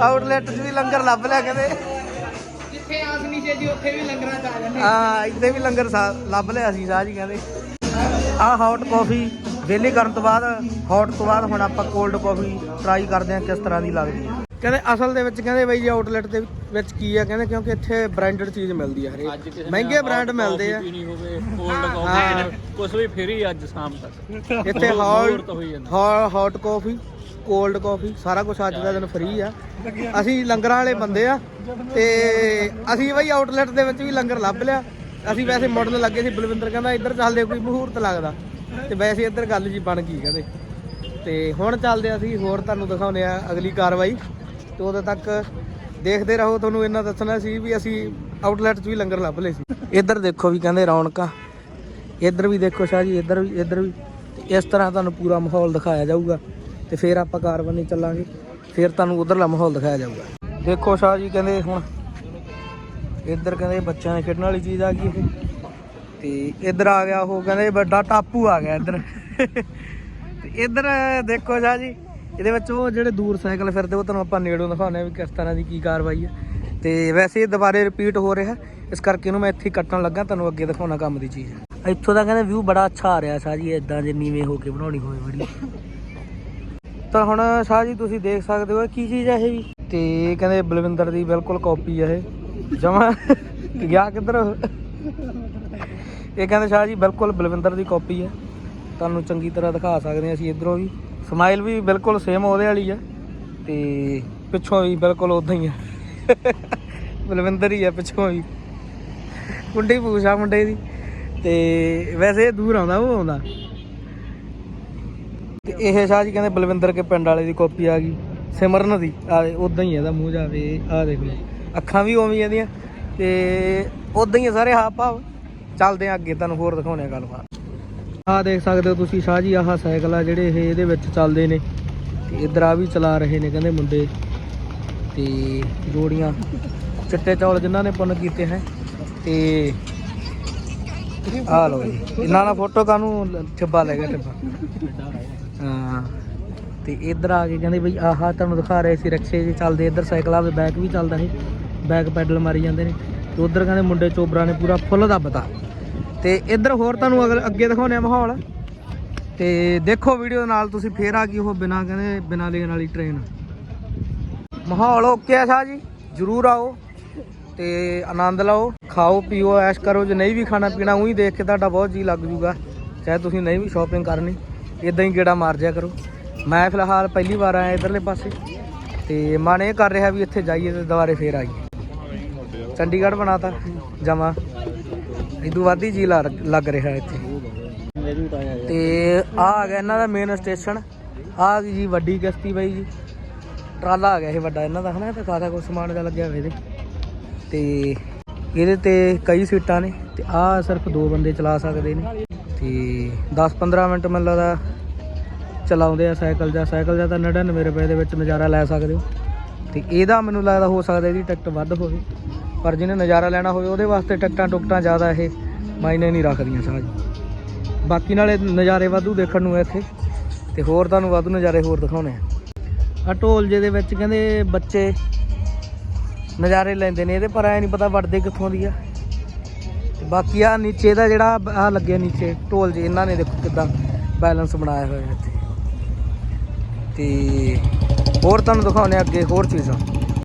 [SPEAKER 1] ਆਊਟਲੈਟ 'ਚ ਵੀ ਲੰਗਰ ਲੱਭ ਲਿਆ ਕਹਿੰਦੇ
[SPEAKER 2] ਜਿੱਥੇ ਆਸ ਨਹੀਂ ਸੀ ਜੀ ਉੱਥੇ ਵੀ ਲੰਗਰਾਂ 'ਚ ਆ ਜਾਂਦੇ
[SPEAKER 1] ਹਾਂ ਇੱਥੇ ਵੀ ਲੰਗਰ ਸਾ- ਲੱਭ ਲਿਆ ਸੀ ਸ਼ਾਹ ਜੀ ਕਹਿੰਦੇ। ਆਹ ਹੌਟ ਕਾਫੀ ਵੇਲੇ ਕਰਨ ਤੋਂ ਬਾਅਦ ਹੌਟ ਤੋਂ ਬਾਅਦ ਹੁਣ ਆਪਾਂ ਕੋਲਡ ਕਾਫੀ ਟਰਾਈ ਕਰਦੇ ਹਾਂ ਕਿਸ ਤਰ੍ਹਾਂ ਦੀ ਲੱਗਦੀ ਹੈ। ਕਹਿੰਦੇ ਅਸਲ ਦੇ ਵਿੱਚ ਕਹਿੰਦੇ ਬਈ ਜੀ ਆਊਟਲੈਟ ਦੇ ਵਿੱਚ ਕੀ ਆ ਕਹਿੰਦੇ ਕਿਉਂਕਿ ਇੱਥੇ ਬ੍ਰਾਂਡਡ ਚੀਜ਼ ਮਿਲਦੀ ਆ ਹਰੇਕ। ਮਹਿੰਗੇ ਬ੍ਰਾਂਡ ਮਿਲਦੇ ਆ।
[SPEAKER 2] ਨਹੀਂ ਹੋਵੇ ਕੋਲਡ
[SPEAKER 1] ਹਾਂ।
[SPEAKER 2] ਕਾਫੀ ਕੁਝ ਵੀ ਫਰੀ ਅੱਜ ਸ਼ਾਮ ਤੱਕ।
[SPEAKER 1] ਇੱਥੇ। Hot hot coffee cold coffee, ਸਾਰਾ ਕੁਝ ਅੱਜ ਦਾ ਦਿਨ ਫ੍ਰੀ ਆ। ਅਸੀਂ ਲੰਗਰਾਂ ਵਾਲੇ ਬੰਦੇ ਆ, ਤੇ ਅਸੀਂ ਬਈ ਆਊਟਲੈਟ ਦੇ ਵਿੱਚ ਵੀ ਲੰਗਰ ਲੱਭ ਲਿਆ। ਅਸੀਂ ਵੈਸੇ ਮੁੜਨ ਲੱਗੇ ਸੀ, ਬਲਵਿੰਦਰ ਕਹਿੰਦਾ ਇੱਧਰ ਚੱਲਦੇ ਕੋਈ ਮਹੂਰਤ ਲੱਗਦਾ। ਤੇ ਵੈਸੇ ਇੱਧਰ ਗੱਲ ਜੀ ਬਣ ਗਈ ਕਹਿੰਦੇ। ਤੇ ਹੁਣ ਚੱਲਦੇ ਅਸੀਂ, ਹੋਰ ਤੁਹਾਨੂੰ ਦਿਖਾਉਂਦੇ ਆ ਅਗਲੀ ਕਾਰਵਾਈ। ਤੇ ਉਦੋਂ ਤੱਕ ਦੇਖਦੇ ਰਹੋ, ਤੁਹਾਨੂੰ ਇਹਨਾਂ ਦੱਸਣਾ ਸੀ ਵੀ ਅਸੀਂ ਆਊਟਲੈਟ 'ਚ ਵੀ ਲੰਗਰ ਲੱਭ ਲਏ ਸੀ। ਇੱਧਰ ਦੇਖੋ ਵੀ ਕਹਿੰਦੇ ਰੌਣਕਾਂ। ਇੱਧਰ ਵੀ ਦੇਖੋ ਸ਼ਾਹ ਜੀ, ਇੱਧਰ ਵੀ ਇੱਧਰ ਵੀ। ਇਸ ਤਰ੍ਹਾਂ ਤੁਹਾਨੂੰ ਪੂਰਾ ਮਾਹੌਲ ਦਿਖਾਇਆ ਜਾਊਗਾ। ਤੇ ਫਿਰ ਆਪਾਂ ਕਾਰਵਾਈ ਚੱਲਾਂਗੇ। ਫਿਰ ਤੁਹਾਨੂੰ ਉਧਰਲਾ ਮਾਹੌਲ ਦਿਖਾਇਆ ਜਾਊਗਾ। ਦੇਖੋ ਸ਼ਾਹ ਜੀ ਕਹਿੰਦੇ ਹੁਣ ਇੱਧਰ ਕਹਿੰਦੇ ਬੱਚਿਆਂ ਦੇ ਖੇਡਣ ਵਾਲੀ ਚੀਜ਼ ਆ ਗਈ ਇਹ। ਤੇ ਇੱਧਰ ਆ ਗਿਆ ਉਹ ਕਹਿੰਦੇ ਵੱਡਾ ਟਾਪੂ ਆ ਗਿਆ ਇੱਧਰ। ਤੇ ਇੱਧਰ ਦੇਖੋ ਸ਼ਾਹ ਜੀ, ਇਹਦੇ ਵਿੱਚ ਉਹ ਜਿਹੜੇ ਦੂਰ ਸਾਈਕਲ ਫਿਰਦੇ, ਉਹ ਤੁਹਾਨੂੰ ਆਪਾਂ ਨੇੜੋਂ ਦਿਖਾਉਂਦੇ ਆ ਵੀ ਕਿਸ ਤਰ੍ਹਾਂ ਦੀ ਕੀ ਕਾਰਵਾਈ ਹੈ। ਤੇ ਵੈਸੇ ਇਹ ਦੁਬਾਰੇ ਰਿਪੀਟ ਹੋ ਰਿਹਾ, ਇਸ ਕਰਕੇ ਇਹਨੂੰ ਮੈਂ ਇੱਥੇ ਹੀ ਕੱਟਣ ਲੱਗਾ, ਤੁਹਾਨੂੰ ਅੱਗੇ ਦਿਖਾਉਣਾ ਕੰਮ ਦੀ ਚੀਜ਼ ਇੱਥੋਂ ਦਾ ਕਹਿੰਦੇ ਵਿਊ ਬੜਾ ਅੱਛਾ ਆ ਰਿਹਾ ਸ਼ਾਹ ਜੀ ਇਦਾਂ ਜੇ ਨੀਵੇਂ ਹੋ ਕੇ ਬਣਾਉਣੀ ਹੋਵੇ ਵੀਡੀਓ ਤਾਂ ਹੁਣ ਸ਼ਾਹ ਜੀ, ਤੁਸੀਂ ਦੇਖ ਸਕਦੇ ਹੋ ਕੀ ਚੀਜ਼ ਹੈ ਇਹ ਵੀ। ਤੇ ਕਹਿੰਦੇ ਬਲਵਿੰਦਰ ਦੀ ਬਿਲਕੁਲ ਕਾਪੀ ਹੈ ਇਹ। ਜਮਾ (laughs) ਗਿਆ ਕਿੱਧਰ? ਇਹ ਕਹਿੰਦੇ ਸ਼ਾਹ ਜੀ, ਬਿਲਕੁਲ ਬਲਵਿੰਦਰ ਦੀ ਕਾਪੀ ਹੈ ਤੁਹਾਨੂੰ ਚੰਗੀ ਤਰ੍ਹਾਂ ਦਿਖਾ ਸਕਦੇ ਹਾਂ ਅਸੀਂ ਇਧਰੋਂ ਵੀ। ਸਮਾਈਲ ਵੀ ਬਿਲਕੁਲ ਸੇਮ ਉਹਦੇ ਵਾਲੀ ਹੈ ਤੇ ਪਿੱਛੋਂ ਵੀ ਬਿਲਕੁਲ ਉਦਾਂ ਹੀ ਹੈ (laughs) ਬਲਵਿੰਦਰ ਹੀ ਹੈ ਪਿੱਛੋਂ ਵੀ। ਕੁੰਡੀ ਪੂਛਾ ਮੁੰਡੇ ਦੀ। ਤੇ ਵੈਸੇ ਦੂਰ ਆਉਂਦਾ, ਉਹ ਆਉਂਦਾ। ਤੇ ਇਹ ਸ਼ਾਹ ਜੀ ਕਹਿੰਦੇ ਬਲਵਿੰਦਰ ਕੇ ਪਿੰਡ ਵਾਲੇ ਦੀ ਕਾਪੀ ਆ ਗਈ, ਸਿਮਰਨ ਦੀ। ਆ ਉਦਾਂ ਹੀ ਇਹਦਾ ਮੂੰਹ ਜਾਵੇ ਆ ਦੇਖ ਲਓ। ਅੱਖਾਂ ਵੀ ਉਵੇਂ ਹੀ ਤੇ ਉਦਾਂ ਹੀ ਆ ਸਾਰੇ ਹਾਵ ਭਾਵ। ਚੱਲਦੇ ਆ ਅੱਗੇ, ਤੁਹਾਨੂੰ ਹੋਰ ਦਿਖਾਉਣੇ ਆ ਗੱਲਬਾਤ। ਆ ਦੇਖ ਸਕਦੇ ਹੋ ਤੁਸੀਂ, ਸ਼ਾਹ ਜੀ, ਆਹ ਸਾਈਕਲ ਆ ਜਿਹੜੇ ਇਹ ਇਹਦੇ ਵਿੱਚ ਚੱਲਦੇ ਨੇ। ਤੇ ਇਧਰ ਆ ਵੀ ਚਲਾ ਰਹੇ ਨੇ ਕਹਿੰਦੇ ਮੁੰਡੇ। ਤੇ ਜੋੜੀਆਂ, ਚਿੱਟੇ ਚੌਲ ਜਿਨ੍ਹਾਂ ਨੇ ਪੁੰਨ ਕੀਤੇ ਹੈ। ਤੇ ਆ ਲੋ ਜੀ, ਇਹਨਾਂ ਨਾਲ ਫੋਟੋ ਕਾਨੂੰ ਠਿੱਬਾ ਲੈ ਗਿਆ ਠਿੱਬਾ। ਹਾਂ। ਤੇ ਇਧਰ ਆ ਕੇ ਕਹਿੰਦੇ ਬਈ, ਆਹ, ਤੁਹਾਨੂੰ ਦਿਖਾ ਰਹੇ ਸੀ ਰਕਸ਼ੇ ਜੇ ਚੱਲਦੇ। ਇੱਧਰ ਸਾਈਕਲਾਂ ਦੇ ਬੈਕ ਵੀ ਚੱਲਦਾ ਸੀ। ਬੈਕ ਪੈਡਲ ਮਾਰੀ ਜਾਂਦੇ ਨੇ। ਤੇ ਉਧਰ ਕਹਿੰਦੇ ਮੁੰਡੇ ਚੋਬਰਾ ਨੇ ਪੂਰਾ ਫੁੱਲ ਦੱਬਤਾ। ਤੇ ਇੱਧਰ ਹੋਰ ਤੁਹਾਨੂੰ ਅਗਲ- ਅੱਗੇ ਦਿਖਾਉਣੇ ਆ ਮਾਹੌਲ। ਤੇ ਦੇਖੋ ਵੀਡੀਓ ਨਾਲ ਤੁਸੀਂ ਫੇਰ ਆ ਗਈ ਉਹ ਬਿਨਾ ਕਹਿੰਦੇ, ਬਿਨਾ ਲੈਣ ਵਾਲੀ ਟ੍ਰੇਨ ਮਾਹੌਲ ਓਕੇ ਆ ਸ਼ਾਹ ਜੀ। ਜਰੂਰ ਆਓ। ਤੇ ਆਨੰਦ ਲਓ। ਖਾਓ, ਪੀਓ, ਐਸ਼ ਕਰੋ। ਜੇ ਨਹੀਂ ਵੀ ਖਾਣਾ ਪੀਣਾ, ਉਹੀ ਦੇਖ ਕੇ ਤੁਹਾਡਾ ਬਹੁਤ ਜੀ ਲੱਗ ਜੂਗਾ। ਚਾਹੇ ਤੁਸੀਂ ਨਹੀਂ ਵੀ ਸ਼ਾਪਿੰਗ ਕਰਨੀ। ਇਦਾਂ ਹੀ ਗੇੜਾ ਮਾਰ ਜਿਆ ਕਰੋ। ਮੈਂ ਫਿਲਹਾਲ ਪਹਿਲੀ ਵਾਰ ਆਇਆ ਇਧਰਲੇ ਪਾਸੇ ਤੇ ਮਨ ਇਹ ਕਰ ਰਿਹਾ ਵੀ ਇੱਥੇ ਜਾਈਏ ਤੇ ਦੁਬਾਰੇ ਫੇਰ ਆਈਏ। ਚੰਡੀਗੜ੍ਹ ਬਣਾਤਾ, ਜਮਾ। ਇਦੋਂ ਵੱਧ ਹੀ ਜੀ ਲੱਗ ਲੱਗ ਰਿਹਾ ਇੱਥੇ। ਤੇ ਆ ਆ ਗਿਆ ਇਹਨਾਂ ਦਾ ਮੇਨ ਸਟੇਸ਼ਨ ਆ ਗਈ ਜੀ ਵੱਡੀ ਕਿਸ਼ਤੀ ਬਾਈ ਜੀ। ਟਰਾਲਾ ਆ ਗਿਆ ਇਹ ਵੱਡਾ ਇਹਨਾਂ ਦਾ, ਹਨਾ? ਤੇ ਖਾਸਾ ਕੁਝ ਸਮਾਨ ਦਾ ਲੱਗਿਆ ਹੋਇਆ ਇਹਦੇ। ਤੇ ਇਹਦੇ ਤੇ ਕਈ ਸੀਟਾਂ ਨੇ ਤੇ ਆ ਸਿਰਫ ਦੋ ਬੰਦੇ ਚਲਾ ਸਕਦੇ ਨੇ। ਤੇ 10-15 ਮਿੰਟ ਮੈਨੂੰ ਲੱਗਦਾ ਚਲਾਉਂਦੇ ਆ ਸਾਈਕਲ ਜਾਂ ਸਾਈਕਲ ਜਾਂ ਤਾਂ 99 ਰੁਪਏ ਦੇ ਵਿੱਚ ਨਜ਼ਾਰਾ ਲੈ ਸਕਦੇ ਹੋ। ਤੇ ਇਹਦਾ ਮੈਨੂੰ ਲੱਗਦਾ ਹੋ ਸਕਦਾ ਇਹਦੀ ਟਿਕਟ ਵੱਧ ਹੋਵੇ। ਪਰ ਜਿਹਨੇ ਨਜ਼ਾਰਾ ਲੈਣਾ ਹੋਵੇ, ਉਹਦੇ ਵਾਸਤੇ ਟਿਕਟਾਂ ਟੁਕਟਾਂ ਜ਼ਿਆਦਾ ਇਹ ਮਾਇਨੇ ਨਹੀਂ ਰੱਖਦੀਆਂ ਸਾਜ ਬਾਕੀ ਨਾਲੇ ਨਜ਼ਾਰੇ ਵਾਧੂ ਦੇਖਣ ਨੂੰ ਆ ਇੱਥੇ। ਤੇ ਹੋਰ ਤੁਹਾਨੂੰ ਵਾਧੂ ਨਜ਼ਾਰੇ ਹੋਰ ਦਿਖਾਉਣੇ ਆ। ਆ ਢੋਲ ਜੇ ਦੇ ਵਿੱਚ ਕਹਿੰਦੇ ਬੱਚੇ ਨਜ਼ਾਰੇ ਲੈਂਦੇ ਨੇ, ਇਹਦੇ ਪਰ ਐ ਨਹੀਂ ਪਤਾ ਵੜਦੇ ਕਿੱਥੋਂ ਦੀ ਆ। ਬਾਕੀ ਆ ਨੀਚੇ ਦਾ ਜਿਹੜਾ ਆ ਲੱਗਿਆ ਨੀਚੇ, ਢੋਲ ਜੇ, ਇਹਨਾਂ ਨੇ ਦੇਖੋ ਕਿਦਾਂ ਬੈਲੈਂਸ ਬਣਾਇਆ ਹੋਇਆ ਇੱਥੇ। ਤੇ ਹੋਰ ਤੁਹਾਨੂੰ ਦਿਖਾਉਣੇ ਆ ਅੱਗੇ ਹੋਰ ਚੀਜ਼ਾਂ।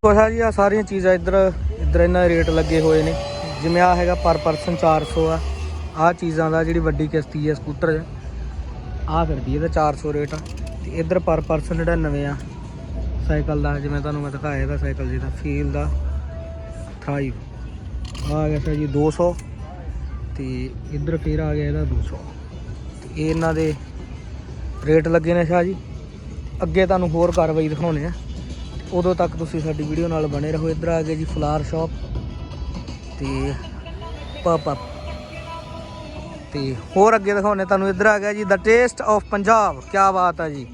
[SPEAKER 1] ਕੋਸ਼ਾ ਜੀ ਆ ਸਾਰੀਆਂ ਚੀਜ਼ਾਂ ਇੱਧਰ ਇੱਧਰ ਇਹਨਾਂ ਰੇਟ ਲੱਗੇ ਹੋਏ ਨੇ। ਜਿਵੇਂ ਆ ਹੈਗਾ ਪਰ ਪਰਸਨ 400 ਆ। ਆ ਚੀਜ਼ਾਂ ਦਾ ਜਿਹੜੀ ਵੱਡੀ ਕਿਸ਼ਤੀ ਹੈ ਸਕੂਟਰ ਆ। ਫਿਰਦੀ ਇਹਦਾ 400 ਰੇਟ ਆ। ਤੇ ਇੱਧਰ ਪਰ ਪਰਸਨ 99 ਆ। ਸਾਈਕਲ ਦਾ, ਜਿਵੇਂ ਤੁਹਾਨੂੰ ਮੈਂ ਦਿਖਾਇਆ ਇਹਦਾ ਸਾਈਕਲ ਜਿਹਦਾ, ਫੀਲ ਦਾ। ਥਾਈਵ ਆ ਗਿਆ ਸਰ ਜੀ 200 ਤੇ ਇੱਧਰ ਫੇਰ ਆ ਗਿਆ ਇਹਦਾ 200 ਤੇ ਇਹ ਇਹਨਾਂ ਦੇ ਰੇਟ ਲੱਗੇ ਨੇ ਸ਼ਾਹ ਜੀ। ਅੱਗੇ ਤੁਹਾਨੂੰ ਹੋਰ ਕਾਰਵਾਈ ਦਿਖਾਉਣੇ ਆ। ਉਦੋਂ ਤੱਕ ਤੁਸੀਂ ਸਾਡੀ ਵੀਡੀਓ ਨਾਲ ਬਣੇ ਰਹੋ। ਇੱਧਰ ਆ ਗਿਆ ਜੀ ਫਲਾਰ ਸ਼ਾਪ। ਤੇ ਪਪ ਅਪ ਤੇ ਹੋਰ ਅੱਗੇ ਦਿਖਾਉਣੇ ਤੁਹਾਨੂੰ ਇੱਧਰ ਆ ਗਿਆ ਜੀ ਦ ਟੇਸਟ ਆਫ ਪੰਜਾਬ ਕੀ ਬਾਤ ਆ ਜੀ।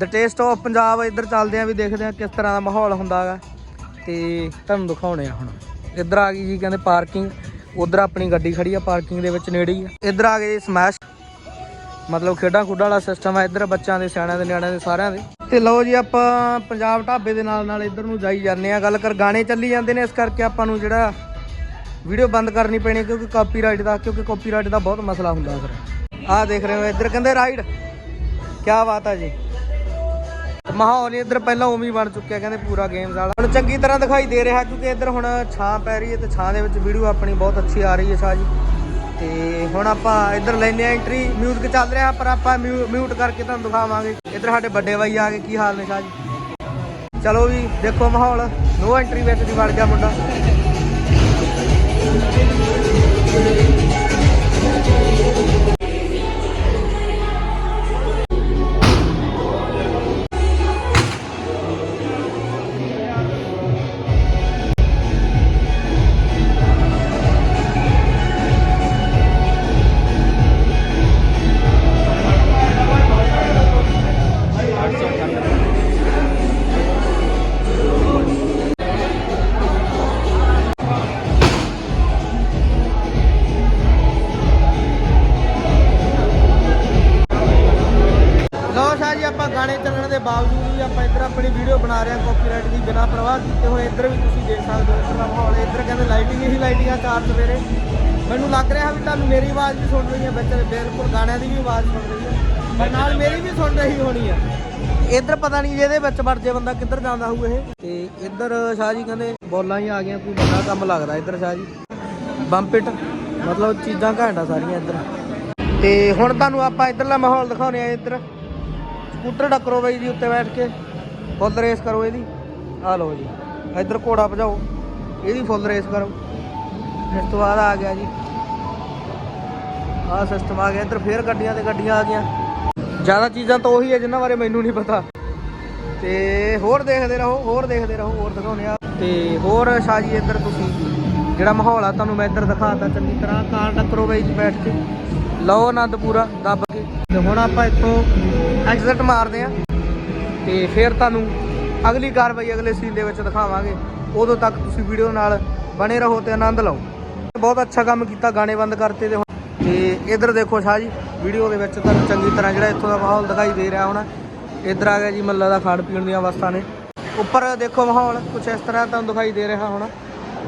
[SPEAKER 1] ਦ ਟੇਸਟ ਆਫ ਪੰਜਾਬ ਇੱਧਰ ਚੱਲਦੇ ਆ ਵੀ ਦੇਖਦੇ ਆ ਕਿਸ ਤਰ੍ਹਾਂ ਦਾ ਮਾਹੌਲ ਹੁੰਦਾ ਹੈਗਾ। ਤੇ ਤੁਹਾਨੂੰ ਦਿਖਾਉਣੇ ਆ ਹੁਣ। ਇੱਧਰ ਆ ਗਈ ਜੀ, ਕਹਿੰਦੇ ਪਾਰਕਿੰਗ ਉਧਰ ਆਪਣੀ ਗੱਡੀ ਖੜੀ ਆ ਪਾਰਕਿੰਗ ਦੇ ਵਿੱਚ ਨੇੜੇ ਹੀ ਆ। ਇੱਧਰ ਆ ਗਏ ਸਮੈਸ਼ ਮਤਲਬ ਖੇਡਾਂ ਖੁੱਡਾਂ ਵਾਲਾ ਸਿਸਟਮ ਹੈ ਇੱਧਰ ਬੱਚਿਆਂ ਦੇ, ਸਿਆਣਿਆਂ ਦੇ, ਨਿਆਣਿਆਂ ਦੇ, ਸਾਰਿਆਂ ਦੇ। ਤੇ ਲਓ ਜੀ ਆਪਾਂ ਪੰਜਾਬ ਢਾਬੇ ਦੇ ਨਾਲ ਨਾਲ ਇੱਧਰ ਨੂੰ ਜਾਈ ਜਾਂਦੇ ਆ। ਗੱਲ ਕਰ ਗਾਣੇ ਚੱਲੀ ਜਾਂਦੇ ਨੇ, ਇਸ ਕਰਕੇ ਆਪਾਂ ਨੂੰ ਜਿਹੜਾ ਵੀਡੀਓ ਬੰਦ ਕਰਨੀ ਪੈਣੀ ਕਿਉਂਕਿ ਕਾਪੀਰਾਈਟ ਦਾ, ਕਿਉਂਕਿ ਕਾਪੀਰਾਈਟ ਦਾ ਬਹੁਤ ਮਸਲਾ ਹੁੰਦਾ ਫਿਰ ਆਹ ਦੇਖ ਰਹੇ ਹੋ ਇੱਧਰ ਕਹਿੰਦੇ ਰਾਈਡ ਕੀ ਬਾਤ ਆ ਜੀ। ਮਾਹੌਲ ਇੱਧਰ ਪਹਿਲਾਂ ਉਵੇਂ ਹੀ ਬਣ ਚੁੱਕਿਆ, ਕਹਿੰਦੇ ਪੂਰਾ ਗੇਮਸ ਵਾਲਾ। ਹੁਣ ਚੰਗੀ ਤਰ੍ਹਾਂ ਦਿਖਾਈ ਦੇ ਰਿਹਾ, ਕਿਉਂਕਿ ਇੱਧਰ ਹੁਣ ਛਾਂ ਪੈ ਰਹੀ ਹੈ ਤੇ ਛਾਂ ਦੇ ਵਿੱਚ ਵੀਡੀਓ ਆਪਣੀ ਬਹੁਤ ਅੱਛੀ ਆ ਰਹੀ ਹੈ ਸ਼ਾਹ ਜੀ। ਤੇ ਹੁਣ ਆਪਾਂ ਇੱਧਰ ਲੈਨੇ ਆ ਐਂਟਰੀ ਮਿਊਜ਼ਿਕ ਚੱਲ ਰਿਹਾ, ਪਰ ਆਪਾਂ ਮਿਊਟ ਕਰਕੇ ਤੁਹਾਨੂੰ ਦਿਖਾਵਾਂਗੇ। ਇੱਧਰ ਸਾਡੇ ਵੱਡੇ ਬਾਈ ਆ ਗਏ, ਕੀ ਹਾਲ ਨੇ ਸ਼ਾਹ ਜੀ? ਚਲੋ ਵੀ ਦੇਖੋ ਮਾਹੌਲ ਨੋ ਐਂਟਰੀ ਵਿੱਚ ਦੀ ਵੜ ਗਿਆ ਮੁੰਡਾ। ਗਾਣਿਆਂ ਦੀ ਵੀ ਆਵਾਜ਼ ਸੁਣ ਰਹੀ ਹੈ। ਪਰ ਨਾਲ ਮੇਰੀ ਵੀ ਸੁਣ ਰਹੀ ਹੋਣੀ ਆ ਇੱਧਰ ਪਤਾ ਨਹੀਂ ਜਿਹਦੇ ਵਿੱਚ ਵੜ ਜੇ ਬੰਦਾ ਕਿੱਧਰ ਜਾਂਦਾ ਹੋਊ ਇਹ। ਤੇ ਇੱਧਰ ਸ਼ਾਹ ਜੀ ਕਹਿੰਦੇ, ਬੋਲਾਂ ਹੀ ਆ ਗਈਆਂ, ਕੋਈ ਵੱਡਾ ਕੰਮ ਲੱਗਦਾ ਇੱਧਰ ਸ਼ਾਹ ਜੀ। ਬੰਪਿਟ ਮਤਲਬ ਚੀਜ਼ਾਂ ਘੈਂਟਾ ਸਾਰੀਆਂ ਇੱਧਰ। ਤੇ ਹੁਣ ਤੁਹਾਨੂੰ ਆਪਾਂ ਇੱਧਰਲਾ ਮਾਹੌਲ ਦਿਖਾਉਣੇ ਆ ਇੱਧਰ। ਸਕੂਟਰ ਟੱਕਰੋ ਬਾਈ ਜੀ ਉੱਤੇ ਬੈਠ ਕੇ। ਫੁੱਲ ਰੇਸ ਕਰੋ ਇਹਦੀ। ਆ ਲਓ ਜੀ। ਇੱਧਰ ਘੋੜਾ ਭਜਾਓ। ਇਹਦੀ ਫੁੱਲ ਰੇਸ ਕਰੋ। ਇਸ ਤੋਂ ਬਾਅਦ ਆ ਗਿਆ ਜੀ। ਆਹ ਸਿਸਟਮ ਆ ਗਿਆ ਇੱਧਰ ਫੇਰ ਗੱਡੀਆਂ ਤੇ ਗੱਡੀਆਂ ਆ ਗਈਆਂ। ਜ਼ਿਆਦਾ ਚੀਜ਼ਾਂ ਤਾਂ ਉਹੀ ਹੈ ਜਿਨ੍ਹਾਂ ਬਾਰੇ ਮੈਨੂੰ ਨਹੀਂ ਪਤਾ। ਤੇ ਹੋਰ ਦੇਖਦੇ ਰਹੋ, ਹੋਰ ਦੇਖਦੇ ਰਹੋ, ਹੋਰ ਦਿਖਾਉਣੇ ਆ। ਤੇ ਹੋਰ ਸ਼ਾਹ ਜੀ, ਇੱਧਰ ਤੁਸੀਂ, ਜਿਹੜਾ ਮਾਹੌਲ ਆ, ਤੁਹਾਨੂੰ ਮੈਂ ਇੱਧਰ ਦਿਖਾਤਾ ਚੰਗੀ ਤਰ੍ਹਾਂ। ਕਾਰ ਟੱਕਰੋ ਬਾਈ 'ਚ ਬੈਠ ਕੇ। ਲਓ ਆਨੰਦ ਪੂਰਾ ਦੱਬ ਕੇ। ਤੇ ਹੁਣ ਆਪਾਂ ਇੱਥੋਂ ਐਗਜ਼ਿਟ ਮਾਰਦੇ ਆ। ਤੇ ਫਿਰ ਤੁਹਾਨੂੰ ਅਗਲੀ ਕਾਰਵਾਈ ਅਗਲੇ ਸੀਨ ਦੇ ਵਿੱਚ ਦਿਖਾਵਾਂਗੇ। ਉਦੋਂ ਤੱਕ ਤੁਸੀਂ ਵੀਡੀਓ ਨਾਲ ਬਣੇ ਰਹੋ ਤੇ ਆਨੰਦ ਲਓ। ਬਹੁਤ ਅੱਛਾ ਕੰਮ ਕੀਤਾ, ਗਾਣੇ ਬੰਦ ਕਰਤੇ ਤੇ ਤੇ ਇਧਰ ਦੇਖੋ ਸ਼ਾਹ ਜੀ, ਵੀਡੀਓ ਦੇ ਵਿੱਚ ਤੁਹਾਨੂੰ ਚੰਗੀ ਤਰ੍ਹਾਂ ਜਿਹੜਾ ਇੱਥੋਂ ਦਾ ਮਾਹੌਲ ਦਿਖਾਈ ਦੇ ਰਿਹਾ ਹੋਣਾ। ਇਧਰ ਆ ਗਿਆ ਜੀ ਮੱਲਾ ਦਾ ਖਾਣ ਪੀਣ ਦੀਆਂ ਵਸਤਾਂ ਨੇ। ਉੱਪਰ ਦੇਖੋ ਮਾਹੌਲ ਕੁਝ ਇਸ ਤਰ੍ਹਾਂ ਤੁਹਾਨੂੰ ਦਿਖਾਈ ਦੇ ਰਿਹਾ ਹੋਣਾ।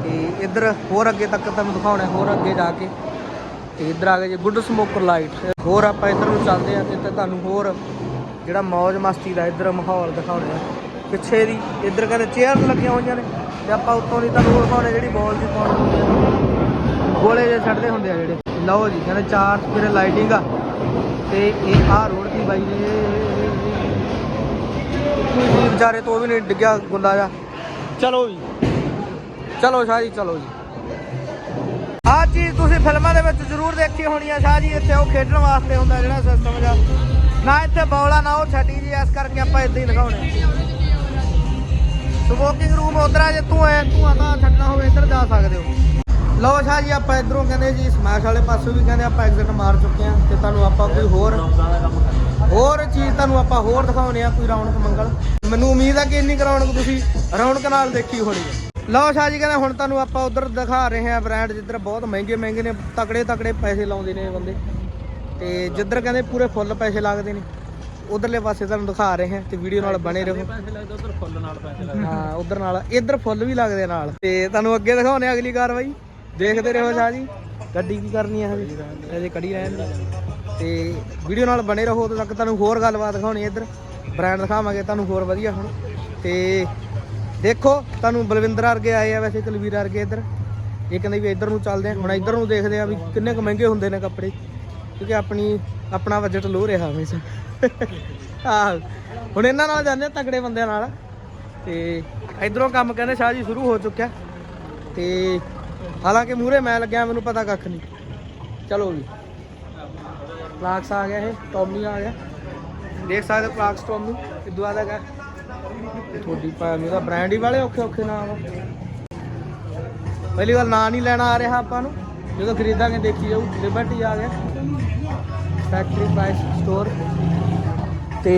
[SPEAKER 1] ਤੇ ਇਧਰ ਹੋਰ ਅੱਗੇ ਤੱਕ ਤੁਹਾਨੂੰ ਦਿਖਾਉਣਾ ਹੋਰ ਅੱਗੇ ਜਾ ਕੇ। ਤੇ ਇਧਰ ਆ ਗਿਆ ਜੀ ਗੁੱਡ ਸਮੋਕਰ ਲਾਈਟ। ਹੋਰ ਆਪਾਂ ਇਧਰ ਨੂੰ ਚੱਲਦੇ ਆ ਤੇ ਤੁਹਾਨੂੰ ਹੋਰ ਜਿਹੜਾ ਮौज ਮਸਤੀ ਦਾ ਇਧਰ ਮਾਹੌਲ ਦਿਖਾਉਣੇ ਆ ਪਿੱਛੇ ਦੀ ਇਧਰ ਕਹਿੰਦੇ ਚੇਅਰ ਲੱਗੀਆਂ ਹੋਈਆਂ ਨੇ ਤੇ ਆਪਾਂ ਉੱਤੋਂ ਦੀ ਤੁਹਾਨੂੰ ਉਹ ਦਿਖਾਉਣੇ ਜਿਹੜੀ ਬਾਲ ਦੀ ਪਾਉਣ ਹੁੰਦੀ ਆ ਗੋਲੇ ਜੇ ਛੱਡਦੇ ਹੁੰਦੇ ਆ ਜਿਹੜੇ। ਲਓ ਜੀ ਕਹਿੰਦੇ ਚਾਰ ਸਪੀਰੇ ਲਾਈਟਿੰਗ ਆ। ਤੇ ਇਹ ਆਹ ਰੋਡ ਦੀ ਬਾਈ ਨੇ ਕੋਈ ਵਿਚਾਰੇ ਤੋਂ ਵੀ ਨਹੀਂ ਡਿੱਗਿਆ ਗੁੰਦਾ ਜਾ ਚਲੋ ਜੀ। ਚਲੋ ਸ਼ਾਹ ਜੀ ਚਲੋ ਜੀ। ਆਹ ਚੀਜ਼ ਤੁਸੀਂ ਫਿਲਮਾਂ ਦੇ ਵਿੱਚ ਜ਼ਰੂਰ ਦੇਖੀ ਹੋਣੀ ਆ ਸ਼ਾਹ ਜੀ ਇੱਥੇ ਉਹ ਖੇਡਣ ਵਾਸਤੇ ਹੁੰਦਾ ਜਿਹੜਾ ਸਿਸਟਮ ਜਾਂ ਨਾ ਇੱਥੇ ਬੌਲਾ ਨਾ ਉਹ ਛੱਡੀ ਜੀ ਇਸ ਕਰਕੇ ਆਪਾਂ ਇਦਾਂ ਹੀ ਦਿਖਾਉਣੇ ਸਮੋਕਿੰਗ ਰੂਮ ਉਧਰ ਆ ਜੇ ਤੂੰ ਐ ਤੂੰ ਆਤਾ ਛੱਡਣਾ ਹੋਵੇ ਇੱਧਰ ਜਾ ਸਕਦੇ ਹੋ। ਲਓ ਸ਼ਾਹ ਜੀ ਆਪਾਂ ਇਧਰੋਂ ਕਹਿੰਦੇ ਜੀ ਸਮੈਸ਼ ਵਾਲੇ ਪਾਸੋਂ ਵੀ ਕਹਿੰਦੇ ਆਪਾਂ ਐਗਜ਼ਿਟ ਮਾਰ ਚੁੱਕੇ ਆ ਤੇ ਤੁਹਾਨੂੰ ਆਪਾਂ ਕੋਈ ਹੋਰ ਹੋਰ ਚੀਜ਼ ਤੁਹਾਨੂੰ ਆਪਾਂ ਹੋਰ ਦਿਖਾਉਣੇ ਆ ਕੋਈ ਰੌਣਕ ਮੰਗਲ। ਮੈਨੂੰ ਉਮੀਦ ਆ ਕਿ ਇੰਨੀ ਰੌਣਕ ਤੁਸੀਂ ਰੌਣਕ ਨਾਲ ਦੇਖੀ ਹੋਣੀ ਲਓ ਸ਼ਾਹ ਜੀ ਕਹਿੰਦੇ ਹੁਣ ਤੁਹਾਨੂੰ ਆਪਾਂ ਉਧਰ ਦਿਖਾ ਰਹੇ ਹਾਂ ਬ੍ਰਾਂਡ ਜਿੱਧਰ ਬਹੁਤ ਮਹਿੰਗੇ ਮਹਿੰਗੇ ਨੇ ਤਕੜੇ ਤਕੜੇ ਪੈਸੇ ਲਾਉਂਦੇ ਨੇ ਬੰਦੇ। ਤੇ ਜਿੱਧਰ ਕਹਿੰਦੇ ਪੂਰੇ ਫੁੱਲ ਪੈਸੇ ਲੱਗਦੇ ਨੇ ਉਧਰਲੇ ਪਾਸੇ ਤੁਹਾਨੂੰ ਦਿਖਾ ਰਹੇ ਹਾਂ ਤੇ ਵੀਡੀਓ ਨਾਲ ਬਣੇ ਰਹੋ।
[SPEAKER 2] ਪੈਸੇ ਲੱਗਦੇ ਉਧਰ ਫੁੱਲ ਨਾਲ ਪੈਸੇ ਲੱਗਦੇ
[SPEAKER 1] ਹਾਂ ਉਧਰ ਨਾਲ ਇੱਧਰ ਫੁੱਲ ਵੀ ਲੱਗਦੇ ਆ ਨਾਲ। ਤੇ ਤੁਹਾਨੂੰ ਅੱਗੇ ਦਿਖਾਉਣੇ ਆ ਅਗਲੀ ਕਾਰਵਾਈ। ਦੇਖਦੇ ਰਹੋ ਸ਼ਾਹ ਜੀ। ਗੱਡੀ ਕੀ ਕਰਨੀ ਹੈ ਹਜੇ? ਹਜੇ ਕੜੀ ਰਹਿਣ ਦੀ ਤੇ ਵੀਡੀਓ ਨਾਲ ਬਣੇ ਰਹੋ, ਉਦੋਂ ਤੱਕ ਤੁਹਾਨੂੰ ਹੋਰ ਗੱਲਬਾਤ ਦਿਖਾਉਣੀ ਇੱਧਰ। ਬ੍ਰਾਂਡ ਦਿਖਾਵਾਂਗੇ ਤੁਹਾਨੂੰ ਹੋਰ ਵਧੀਆ ਹੁਣ। ਤੇ ਦੇਖੋ, ਤੁਹਾਨੂੰ ਬਲਵਿੰਦਰ ਵਰਗੇ ਆਏ ਆ ਵੈਸੇ, ਕੁਲਵੀਰ ਵਰਗੇ ਇੱਧਰ। ਇਹ ਕਹਿੰਦੇ ਵੀ ਇੱਧਰ ਨੂੰ ਚੱਲਦੇ ਆ। ਹੁਣ ਇੱਧਰ ਨੂੰ ਦੇਖਦੇ ਆ ਵੀ ਕਿੰਨੇ ਕੁ ਮਹਿੰਗੇ ਹੁੰਦੇ ਨੇ ਕੱਪੜੇ। ਕਿਉਂਕਿ ਆਪਣੀ, ਆਪਣਾ ਬਜਟ ਲੋ ਰਿਹਾ ਹਮੇਸ਼ਾ। ਆਹ, ਹੁਣ ਇਹਨਾਂ ਨਾਲ ਜਾਂਦੇ ਤਕੜੇ ਬੰਦਿਆਂ ਨਾਲ। ਤੇ ਇਧਰੋਂ ਕੰਮ ਕਹਿੰਦੇ ਸ਼ਾਹ ਜੀ ਸ਼ੁਰੂ ਹੋ ਚੁੱਕਿਆ। ਤੇ ਹਾਲਾਂਕਿ ਮੂਰੇ ਮੈਂ ਲੱਗਿਆ, ਮੈਨੂੰ ਪਤਾ ਕੱਖ ਨਹੀਂ। ਚਲੋ ਵੀ ਪਲਾਕਸ ਆ ਗਿਆ ਇਹ, ਟੌਮੀ ਆ ਗਿਆ। ਦੇਖ ਸਕਦੇ ਪਲਾਕਸ ਟੌਮੀ ਕਿਦੋਂ ਆਦਾ ਹੈਗਾ। ਤੁਹਾਡੀ ਭਾਵੇਂ ਉਹਦਾ ਬ੍ਰਾਂਡ ਹੀ ਵਾਲੇ ਔਖੇ ਔਖੇ ਨਾਮ ਪਹਿਲੀ ਵਾਰ ਨਾਂ ਨਹੀਂ ਲੈਣਾ ਆ ਰਿਹਾ ਆਪਾਂ ਨੂੰ। ਜਦੋਂ ਖਰੀਦਾਂਗੇ, ਦੇਖੀ ਜਾਊ। ਲਿਬਰਟੀ ਆ ਗਿਆ। ਫੈਕਟਰੀ ਪ੍ਰਾਈਸ ਸਟੋਰ ਤੇ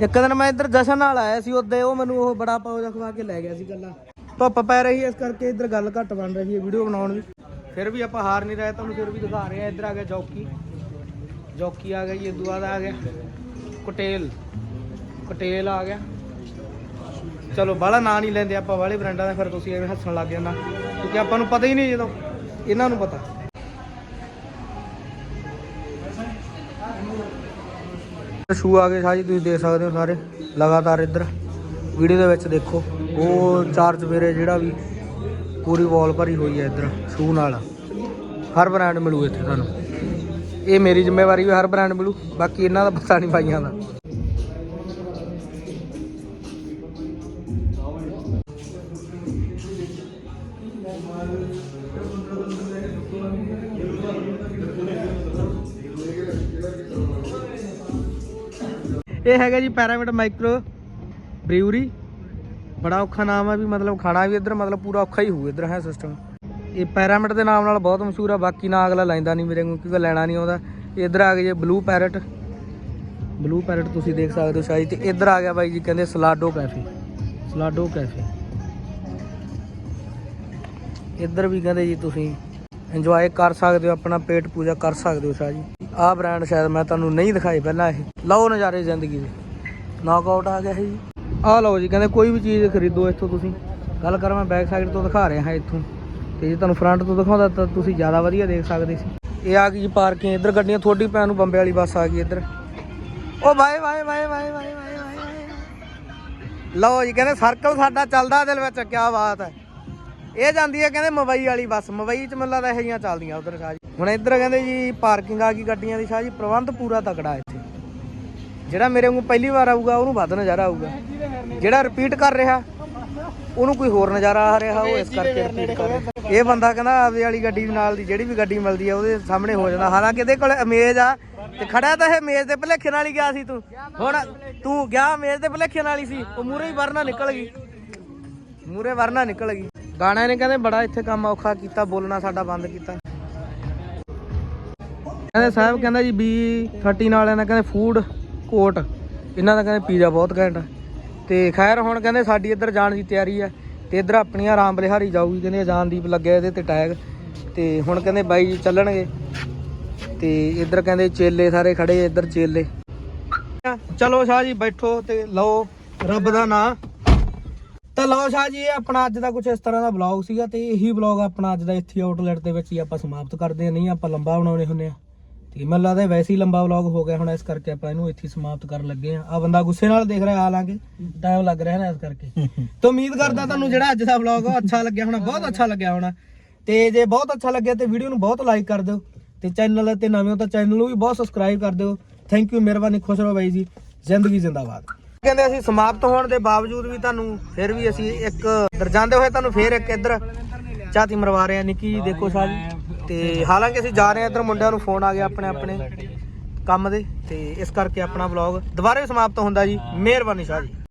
[SPEAKER 1] ਇੱਕ ਦਿਨ ਮੈਂ ਇੱਧਰ ਜਸ਼ਨ ਨਾਲ ਆਇਆ ਸੀ, ਉਹਦੇ ਉਹ ਮੈਨੂੰ ਉਹ ਬੜਾ ਪਾਉ ਖਵਾ ਕੇ ਲੈ ਗਿਆ ਸੀ ਗੱਲਾਂ ਧੁੱਪ ਪੈ ਰਹੀ ਹੈ, ਇਸ ਕਰਕੇ ਇੱਧਰ ਗੱਲ ਘੱਟ ਬਣ ਰਹੀ ਹੈ ਵੀਡੀਓ ਬਣਾਉਣ ਦੀ ਫਿਰ ਵੀ ਆਪਾਂ ਹਾਰ ਨਹੀਂ ਰਹੇ, ਤੁਹਾਨੂੰ ਫਿਰ ਵੀ ਦਿਖਾ ਰਹੇ ਆ ਇੱਧਰ ਆ ਗਿਆ ਜੌਕੀ। ਜੌਕੀ ਆ ਗਿਆ ਜੀ ਇਦੋਂ ਬਾਅਦ ਆ ਗਿਆ ਕਟੇਲ। ਕਟੇਲ ਆ ਗਿਆ। ਚਲੋ, ਬਾਹਲਾ ਨਾਂ ਨਹੀਂ ਲੈਂਦੇ ਆਪਾਂ ਵਾਲੇ ਬ੍ਰਾਂਡਾਂ ਦਾ, ਫਿਰ ਤੁਸੀਂ ਐਵੇਂ ਹੱਸਣ ਲੱਗ ਜਾਂਦਾ ਕਿਉਂਕਿ ਆਪਾਂ ਨੂੰ ਪਤਾ ਹੀ ਨਹੀਂ ਜਦੋਂ, ਇਹਨਾਂ ਨੂੰ ਪਤਾ। ਸ਼ੂ ਆ ਗਏ ਸ਼ਾਹ ਜੀ ਤੁਸੀਂ ਦੇਖ ਸਕਦੇ ਹੋ ਸਾਰੇ, ਲਗਾਤਾਰ ਇੱਧਰ। ਵੀਡੀਓ ਦੇ ਵਿੱਚ ਦੇਖੋ। ਉਹ ਚਾਰ ਚਵੇਰੇ ਜਿਹੜਾ ਵੀ ਪੂਰੀ ਵਾਲ ਭਰੀ ਹੋਈ ਹੈ ਇੱਧਰ, ਸ਼ੂ ਨਾਲ। ਹਰ ਬ੍ਰਾਂਡ ਮਿਲੂ ਇੱਥੇ ਤੁਹਾਨੂੰ। ਇਹ ਮੇਰੀ ਜ਼ਿੰਮੇਵਾਰੀ ਵੀ ਹਰ ਬ੍ਰਾਂਡ ਮਿਲੂ, ਬਾਕੀ ਇਹਨਾਂ ਦਾ ਪਤਾ ਨਹੀਂ ਪਾਈਆਂ ਦਾ। ਇਹ ਹੈਗਾ ਜੀ ਪੈਰਾਮਿਡ ਮਾਈਕਰੋ ਬ੍ਰਿਊਰੀ ਬੜਾ ਔਖਾ ਨਾਮ ਆ ਵੀ ਮਤਲਬ ਖਾਣਾ ਵੀ ਇੱਧਰ ਮਤਲਬ ਪੂਰਾ ਔਖਾ ਹੀ ਹੋਊ ਇੱਧਰ, ਹੈ ਸਿਸਟਮ ਇਹ ਪੈਰਾਮਿਟ ਦੇ ਨਾਮ ਨਾਲ ਬਹੁਤ ਮਸ਼ਹੂਰ ਆ, ਬਾਕੀ ਨਾਂ ਅਗਲਾ ਲੈਂਦਾ ਨਹੀਂ ਮੇਰੇ ਕੋਲ, ਕਿਉਂਕਿ ਲੈਣਾ ਨਹੀਂ ਆਉਂਦਾ। ਇੱਧਰ ਆ ਗਏ ਜੇ ਬਲੂ ਪੈਰਟ ਬਲੂ ਪੈਰਟ ਤੁਸੀਂ ਦੇਖ ਸਕਦੇ ਹੋ ਸ਼ਾਇਦ, ਤੇ ਇੱਧਰ ਆ ਗਿਆ ਬਾਈ ਜੀ, ਕਹਿੰਦੇ ਸਲਾਡੋ ਕੈਫੇ ਸਲਾਡੋ ਕੈਫੇ ਇੱਧਰ ਵੀ ਕਹਿੰਦੇ ਜੀ ਤੁਸੀਂ ਇੰਜੋਏ ਕਰ ਸਕਦੇ ਹੋ, ਆਪਣਾ ਪੇਟ ਪੂਜਾ ਕਰ ਸਕਦੇ ਹੋ ਸ਼ਾਹ ਜੀ। ਆਹ ਬ੍ਰਾਂਡ ਸ਼ਾਇਦ ਮੈਂ ਤੁਹਾਨੂੰ ਨਹੀਂ ਦਿਖਾਏ ਪਹਿਲਾਂ ਇਹ। ਲਓ ਨਜ਼ਾਰੇ ਜ਼ਿੰਦਗੀ ਦੇ। ਨੌਕਆਊਟ ਆ ਗਿਆ ਹੈ ਜੀ। ਆਹ ਲਓ ਜੀ, ਕਹਿੰਦੇ ਕੋਈ ਵੀ ਚੀਜ਼ ਖਰੀਦੋ ਇੱਥੋਂ ਤੁਸੀਂ। ਗੱਲ ਕਰਾਂ, ਮੈਂ ਬੈਕ ਸਾਈਡ ਤੋਂ ਦਿਖਾ ਰਿਹਾ ਹਾਂ ਇੱਥੋਂ। ਤੇ ਜੇ ਤੁਹਾਨੂੰ ਫਰੰਟ ਤੋਂ ਦਿਖਾਉਂਦਾ ਤਾਂ ਤੁਸੀਂ ਜ਼ਿਆਦਾ ਵਧੀਆ ਦੇਖ ਸਕਦੇ ਸੀ। ਇਹ ਆ ਗਈ ਜੀ ਪਾਰਕਿੰਗ ਇੱਧਰ ਗੱਡੀਆਂ ਥੋੜੀ ਪੈਣ ਨੂੰ ਬੰਬੇ ਵਾਲੀ ਬੱਸ ਆ ਗਈ ਇੱਧਰ। ਓ bye bye bye bye bye bye ਲਓ ਜੀ, ਕਹਿੰਦੇ ਸਰਕਲ ਸਾਡਾ ਚੱਲਦਾ ਦਿਲ ਵਿੱਚ ਕੀ ਬਾਤ ਹੈ। ਇਹ ਜਾਂਦੀ ਹੈ ਕਹਿੰਦੇ ਮੁੰਬਈ ਵਾਲੀ ਬੱਸ, ਮੁੰਬਈ ਚ ਮੈਨੂੰ ਲੱਗਦਾ ਇਹ ਜੀਆਂ ਚੱਲਦੀਆਂ ਉਧਰ ਸ਼ਾਹ ਜੀ। ਹੁਣ ਇੱਧਰ ਕਹਿੰਦੇ ਜੀ ਪਾਰਕਿੰਗ ਆ ਗਈ ਗੱਡੀਆਂ ਦੀ ਸ਼ਾਹ ਜੀ, ਪ੍ਰਬੰਧ ਪੂਰਾ ਤਕੜਾ ਇੱਥੇ। ਜਿਹੜਾ ਮੇਰੇ ਵਾਂਗੂ ਪਹਿਲੀ ਵਾਰ ਆਊਗਾ ਉਹਨੂੰ ਵੱਧ ਨਜ਼ਾਰਾ ਆਊਗਾ। ਜਿਹੜਾ ਰਿਪੀਟ ਕਰ ਰਿਹਾ ਉਹਨੂੰ ਕੋਈ ਹੋਰ ਨਜ਼ਾਰਾ ਆ ਰਿਹਾ ਉਹ ਇਸ ਕਰਕੇ repeat ਕਰ ਰਿਹਾ। ਇਹ ਬੰਦਾ ਕਹਿੰਦਾ ਆਪਦੇ ਵਾਲੀ ਗੱਡੀ ਨਾਲ ਦੀ ਜਿਹੜੀ ਵੀ ਗੱਡੀ ਮਿਲਦੀ ਆ ਉਹਦੇ ਸਾਹਮਣੇ ਹੋ ਜਾਂਦਾ। ਹਾਲਾਂਕਿ ਇਹਦੇ ਕੋਲ ਇਮੇਜ ਆ ਤੇ ਖੜਾ ਤਾਂ ਇਹ ਮੇਜ਼ ਦੇ ਭਲੇਖੇ ਨਾਲ ਹੀ ਗਿਆ ਸੀ ਤੂੰ। ਹੁਣ ਤੂੰ ਗਿਆ ਮੇਜ਼ ਦੇ ਭਲੇਖੇ ਨਾਲ ਹੀ ਸੀ। ਉਹ ਮੂਰੇ ਹੀ ਵਰਨਾ ਨਿਕਲ ਗਈ। ਮੂਰੇ ਵਰਨਾ ਨਿਕਲ ਗਈ। ਗਾਣਿਆਂ ਨੇ ਕਹਿੰਦੇ ਬੜਾ ਇੱਥੇ ਕੰਮ ਔਖਾ ਕੀਤਾ ਬੋਲਣਾ ਸਾਡਾ ਬੰਦ ਕੀਤਾ। ਕਹਿੰਦੇ ਸਾਹਿਬ ਕਹਿੰਦਾ ਜੀ ਬੀ 13 ਵਾਲਿਆਂ ਦਾ ਕਹਿੰਦੇ ਫੂਡ ਕੋਰਟ ਇਹਨਾਂ ਦਾ ਕਹਿੰਦੇ ਪੀਜ਼ਾ ਬਹੁਤ ਘੈਂਟ ਆ। ਤੇ ਖੈਰ ਹੁਣ ਕਹਿੰਦੇ ਸਾਡੀ ਇੱਧਰ ਜਾਣ ਦੀ ਤਿਆਰੀ ਆ। ਤੇ ਇੱਧਰ ਆਪਣੀਆਂ ਆਰਾਮ ਬਲਿਹਾਰੀ ਜਾਊਗੀ, ਕਹਿੰਦੇ ਅਜਾਨਦੀਪ ਲੱਗਿਆ ਇਹਦੇ ਤੇ ਟੈਗ ਤੇ ਹੁਣ ਕਹਿੰਦੇ ਬਾਈ ਜੀ ਚੱਲਣਗੇ। ਤੇ ਇੱਧਰ ਕਹਿੰਦੇ ਚੇਲੇ ਸਾਰੇ ਖੜੇ ਇੱਧਰ ਚੇਲੇ। ਚਲੋ ਸ਼ਾਹ ਜੀ, ਬੈਠੋ ਤੇ ਲਓ ਰੱਬ ਦਾ ਨਾਂ। ਤਾਂ ਲਓ ਸ਼ਾਹ ਜੀ, ਇਹ ਆਪਣਾ ਅੱਜ ਦਾ ਕੁਝ ਇਸ ਤਰ੍ਹਾਂ ਦਾ ਵਲੌਗ ਸੀਗਾ ਤੇ ਇਹੀ ਵਲੌਗ ਆਪਣਾ ਅੱਜ ਦਾ ਇੱਥੇ ਆਊਟਲੈਟ ਦੇ ਵਿੱਚ ਹੀ ਆਪਾਂ ਸਮਾਪਤ ਕਰਦੇ ਹਾਂ। ਨਹੀਂ, ਆਪਾਂ ਲੰਬਾ ਬਣਾਉਣੇ ਹੁੰਦੇ ਆ ਤੇ ਮੈਨੂੰ ਲੱਗਦਾ ਵੈਸੇ ਹੀ ਲੰਬਾ ਵਲੌਗ ਹੋ ਗਿਆ ਹੁਣ ਇਸ ਕਰਕੇ ਆਪਾਂ ਇਹਨੂੰ ਇੱਥੇ ਸਮਾਪਤ ਕਰਨ ਲੱਗੇ ਆ ਆ ਬੰਦਾ ਗੁੱਸੇ ਨਾਲ ਦੇਖ ਰਿਹਾ ਹਾਲਾਂਕਿ ਟਾਈਮ ਲੱਗ ਰਿਹਾ ਨਾ ਇਸ ਕਰਕੇ। ਤਾਂ ਉਮੀਦ ਕਰਦਾ ਤੁਹਾਨੂੰ ਜਿਹੜਾ ਅੱਜ ਦਾ ਵਲੌਗ ਅੱਛਾ ਲੱਗਿਆ ਹੋਣਾ, ਬਹੁਤ ਅੱਛਾ ਲੱਗਿਆ ਹੋਣਾ। ਤੇ ਜੇ ਬਹੁਤ ਅੱਛਾ ਲੱਗਿਆ ਤੇ ਵੀਡੀਓ ਨੂੰ ਬਹੁਤ ਲਾਈਕ ਕਰ ਦਿਓ। ਤੇ ਚੈਨਲ ਤੇ ਨਵੇਂ ਹੋ ਤਾਂ ਚੈਨਲ ਨੂੰ ਵੀ ਬਹੁਤ ਸਬਸਕ੍ਰਾਈਬ ਕਰ ਦਿਓ। ਥੈਂਕ ਯੂ ਮਿਹਰਬਾਨੀ, ਖੁਸ਼ ਰਹੋ ਬਾਈ ਜੀ। ਜ਼ਿੰਦਗੀ ਜ਼ਿੰਦਾਬਾਦ। ਕਹਿੰਦੇ ਅਸੀਂ ਸਮਾਪਤ ਹੋਣ ਦੇ ਬਾਵਜੂਦ ਵੀ ਤੁਹਾਨੂੰ ਫਿਰ ਵੀ ਅਸੀਂ ਇੱਕ, ਇੱਧਰ ਜਾਂਦੇ ਹੋਏ ਤੁਹਾਨੂੰ ਫਿਰ ਇੱਕ ਇੱਧਰ ਝਾਤੀ ਮਰਵਾ ਰਹੇ ਆ ਨਿੱਕੀ ਜੀ ਦੇਖੋ ਸ਼ਾਹ ਤੇ ਹਾਲਾਂਕਿ ਅਸੀਂ ਜਾ ਰਹੇ ਆ ਇੱਧਰ ਮੁੰਡਿਆਂ ਨੂੰ ਫੋਨ ਆ ਗਿਆ ਆਪਣੇ ਆਪਣੇ ਕੰਮ ਦੇ ਤੇ ਇਸ ਕਰਕੇ ਆਪਣਾ ਵਲੌਗ ਦੁਬਾਰਾ ਸਮਾਪਤ ਹੁੰਦਾ ਜੀ। ਮਿਹਰਬਾਨੀ ਸ਼ਾਹ ਜੀ।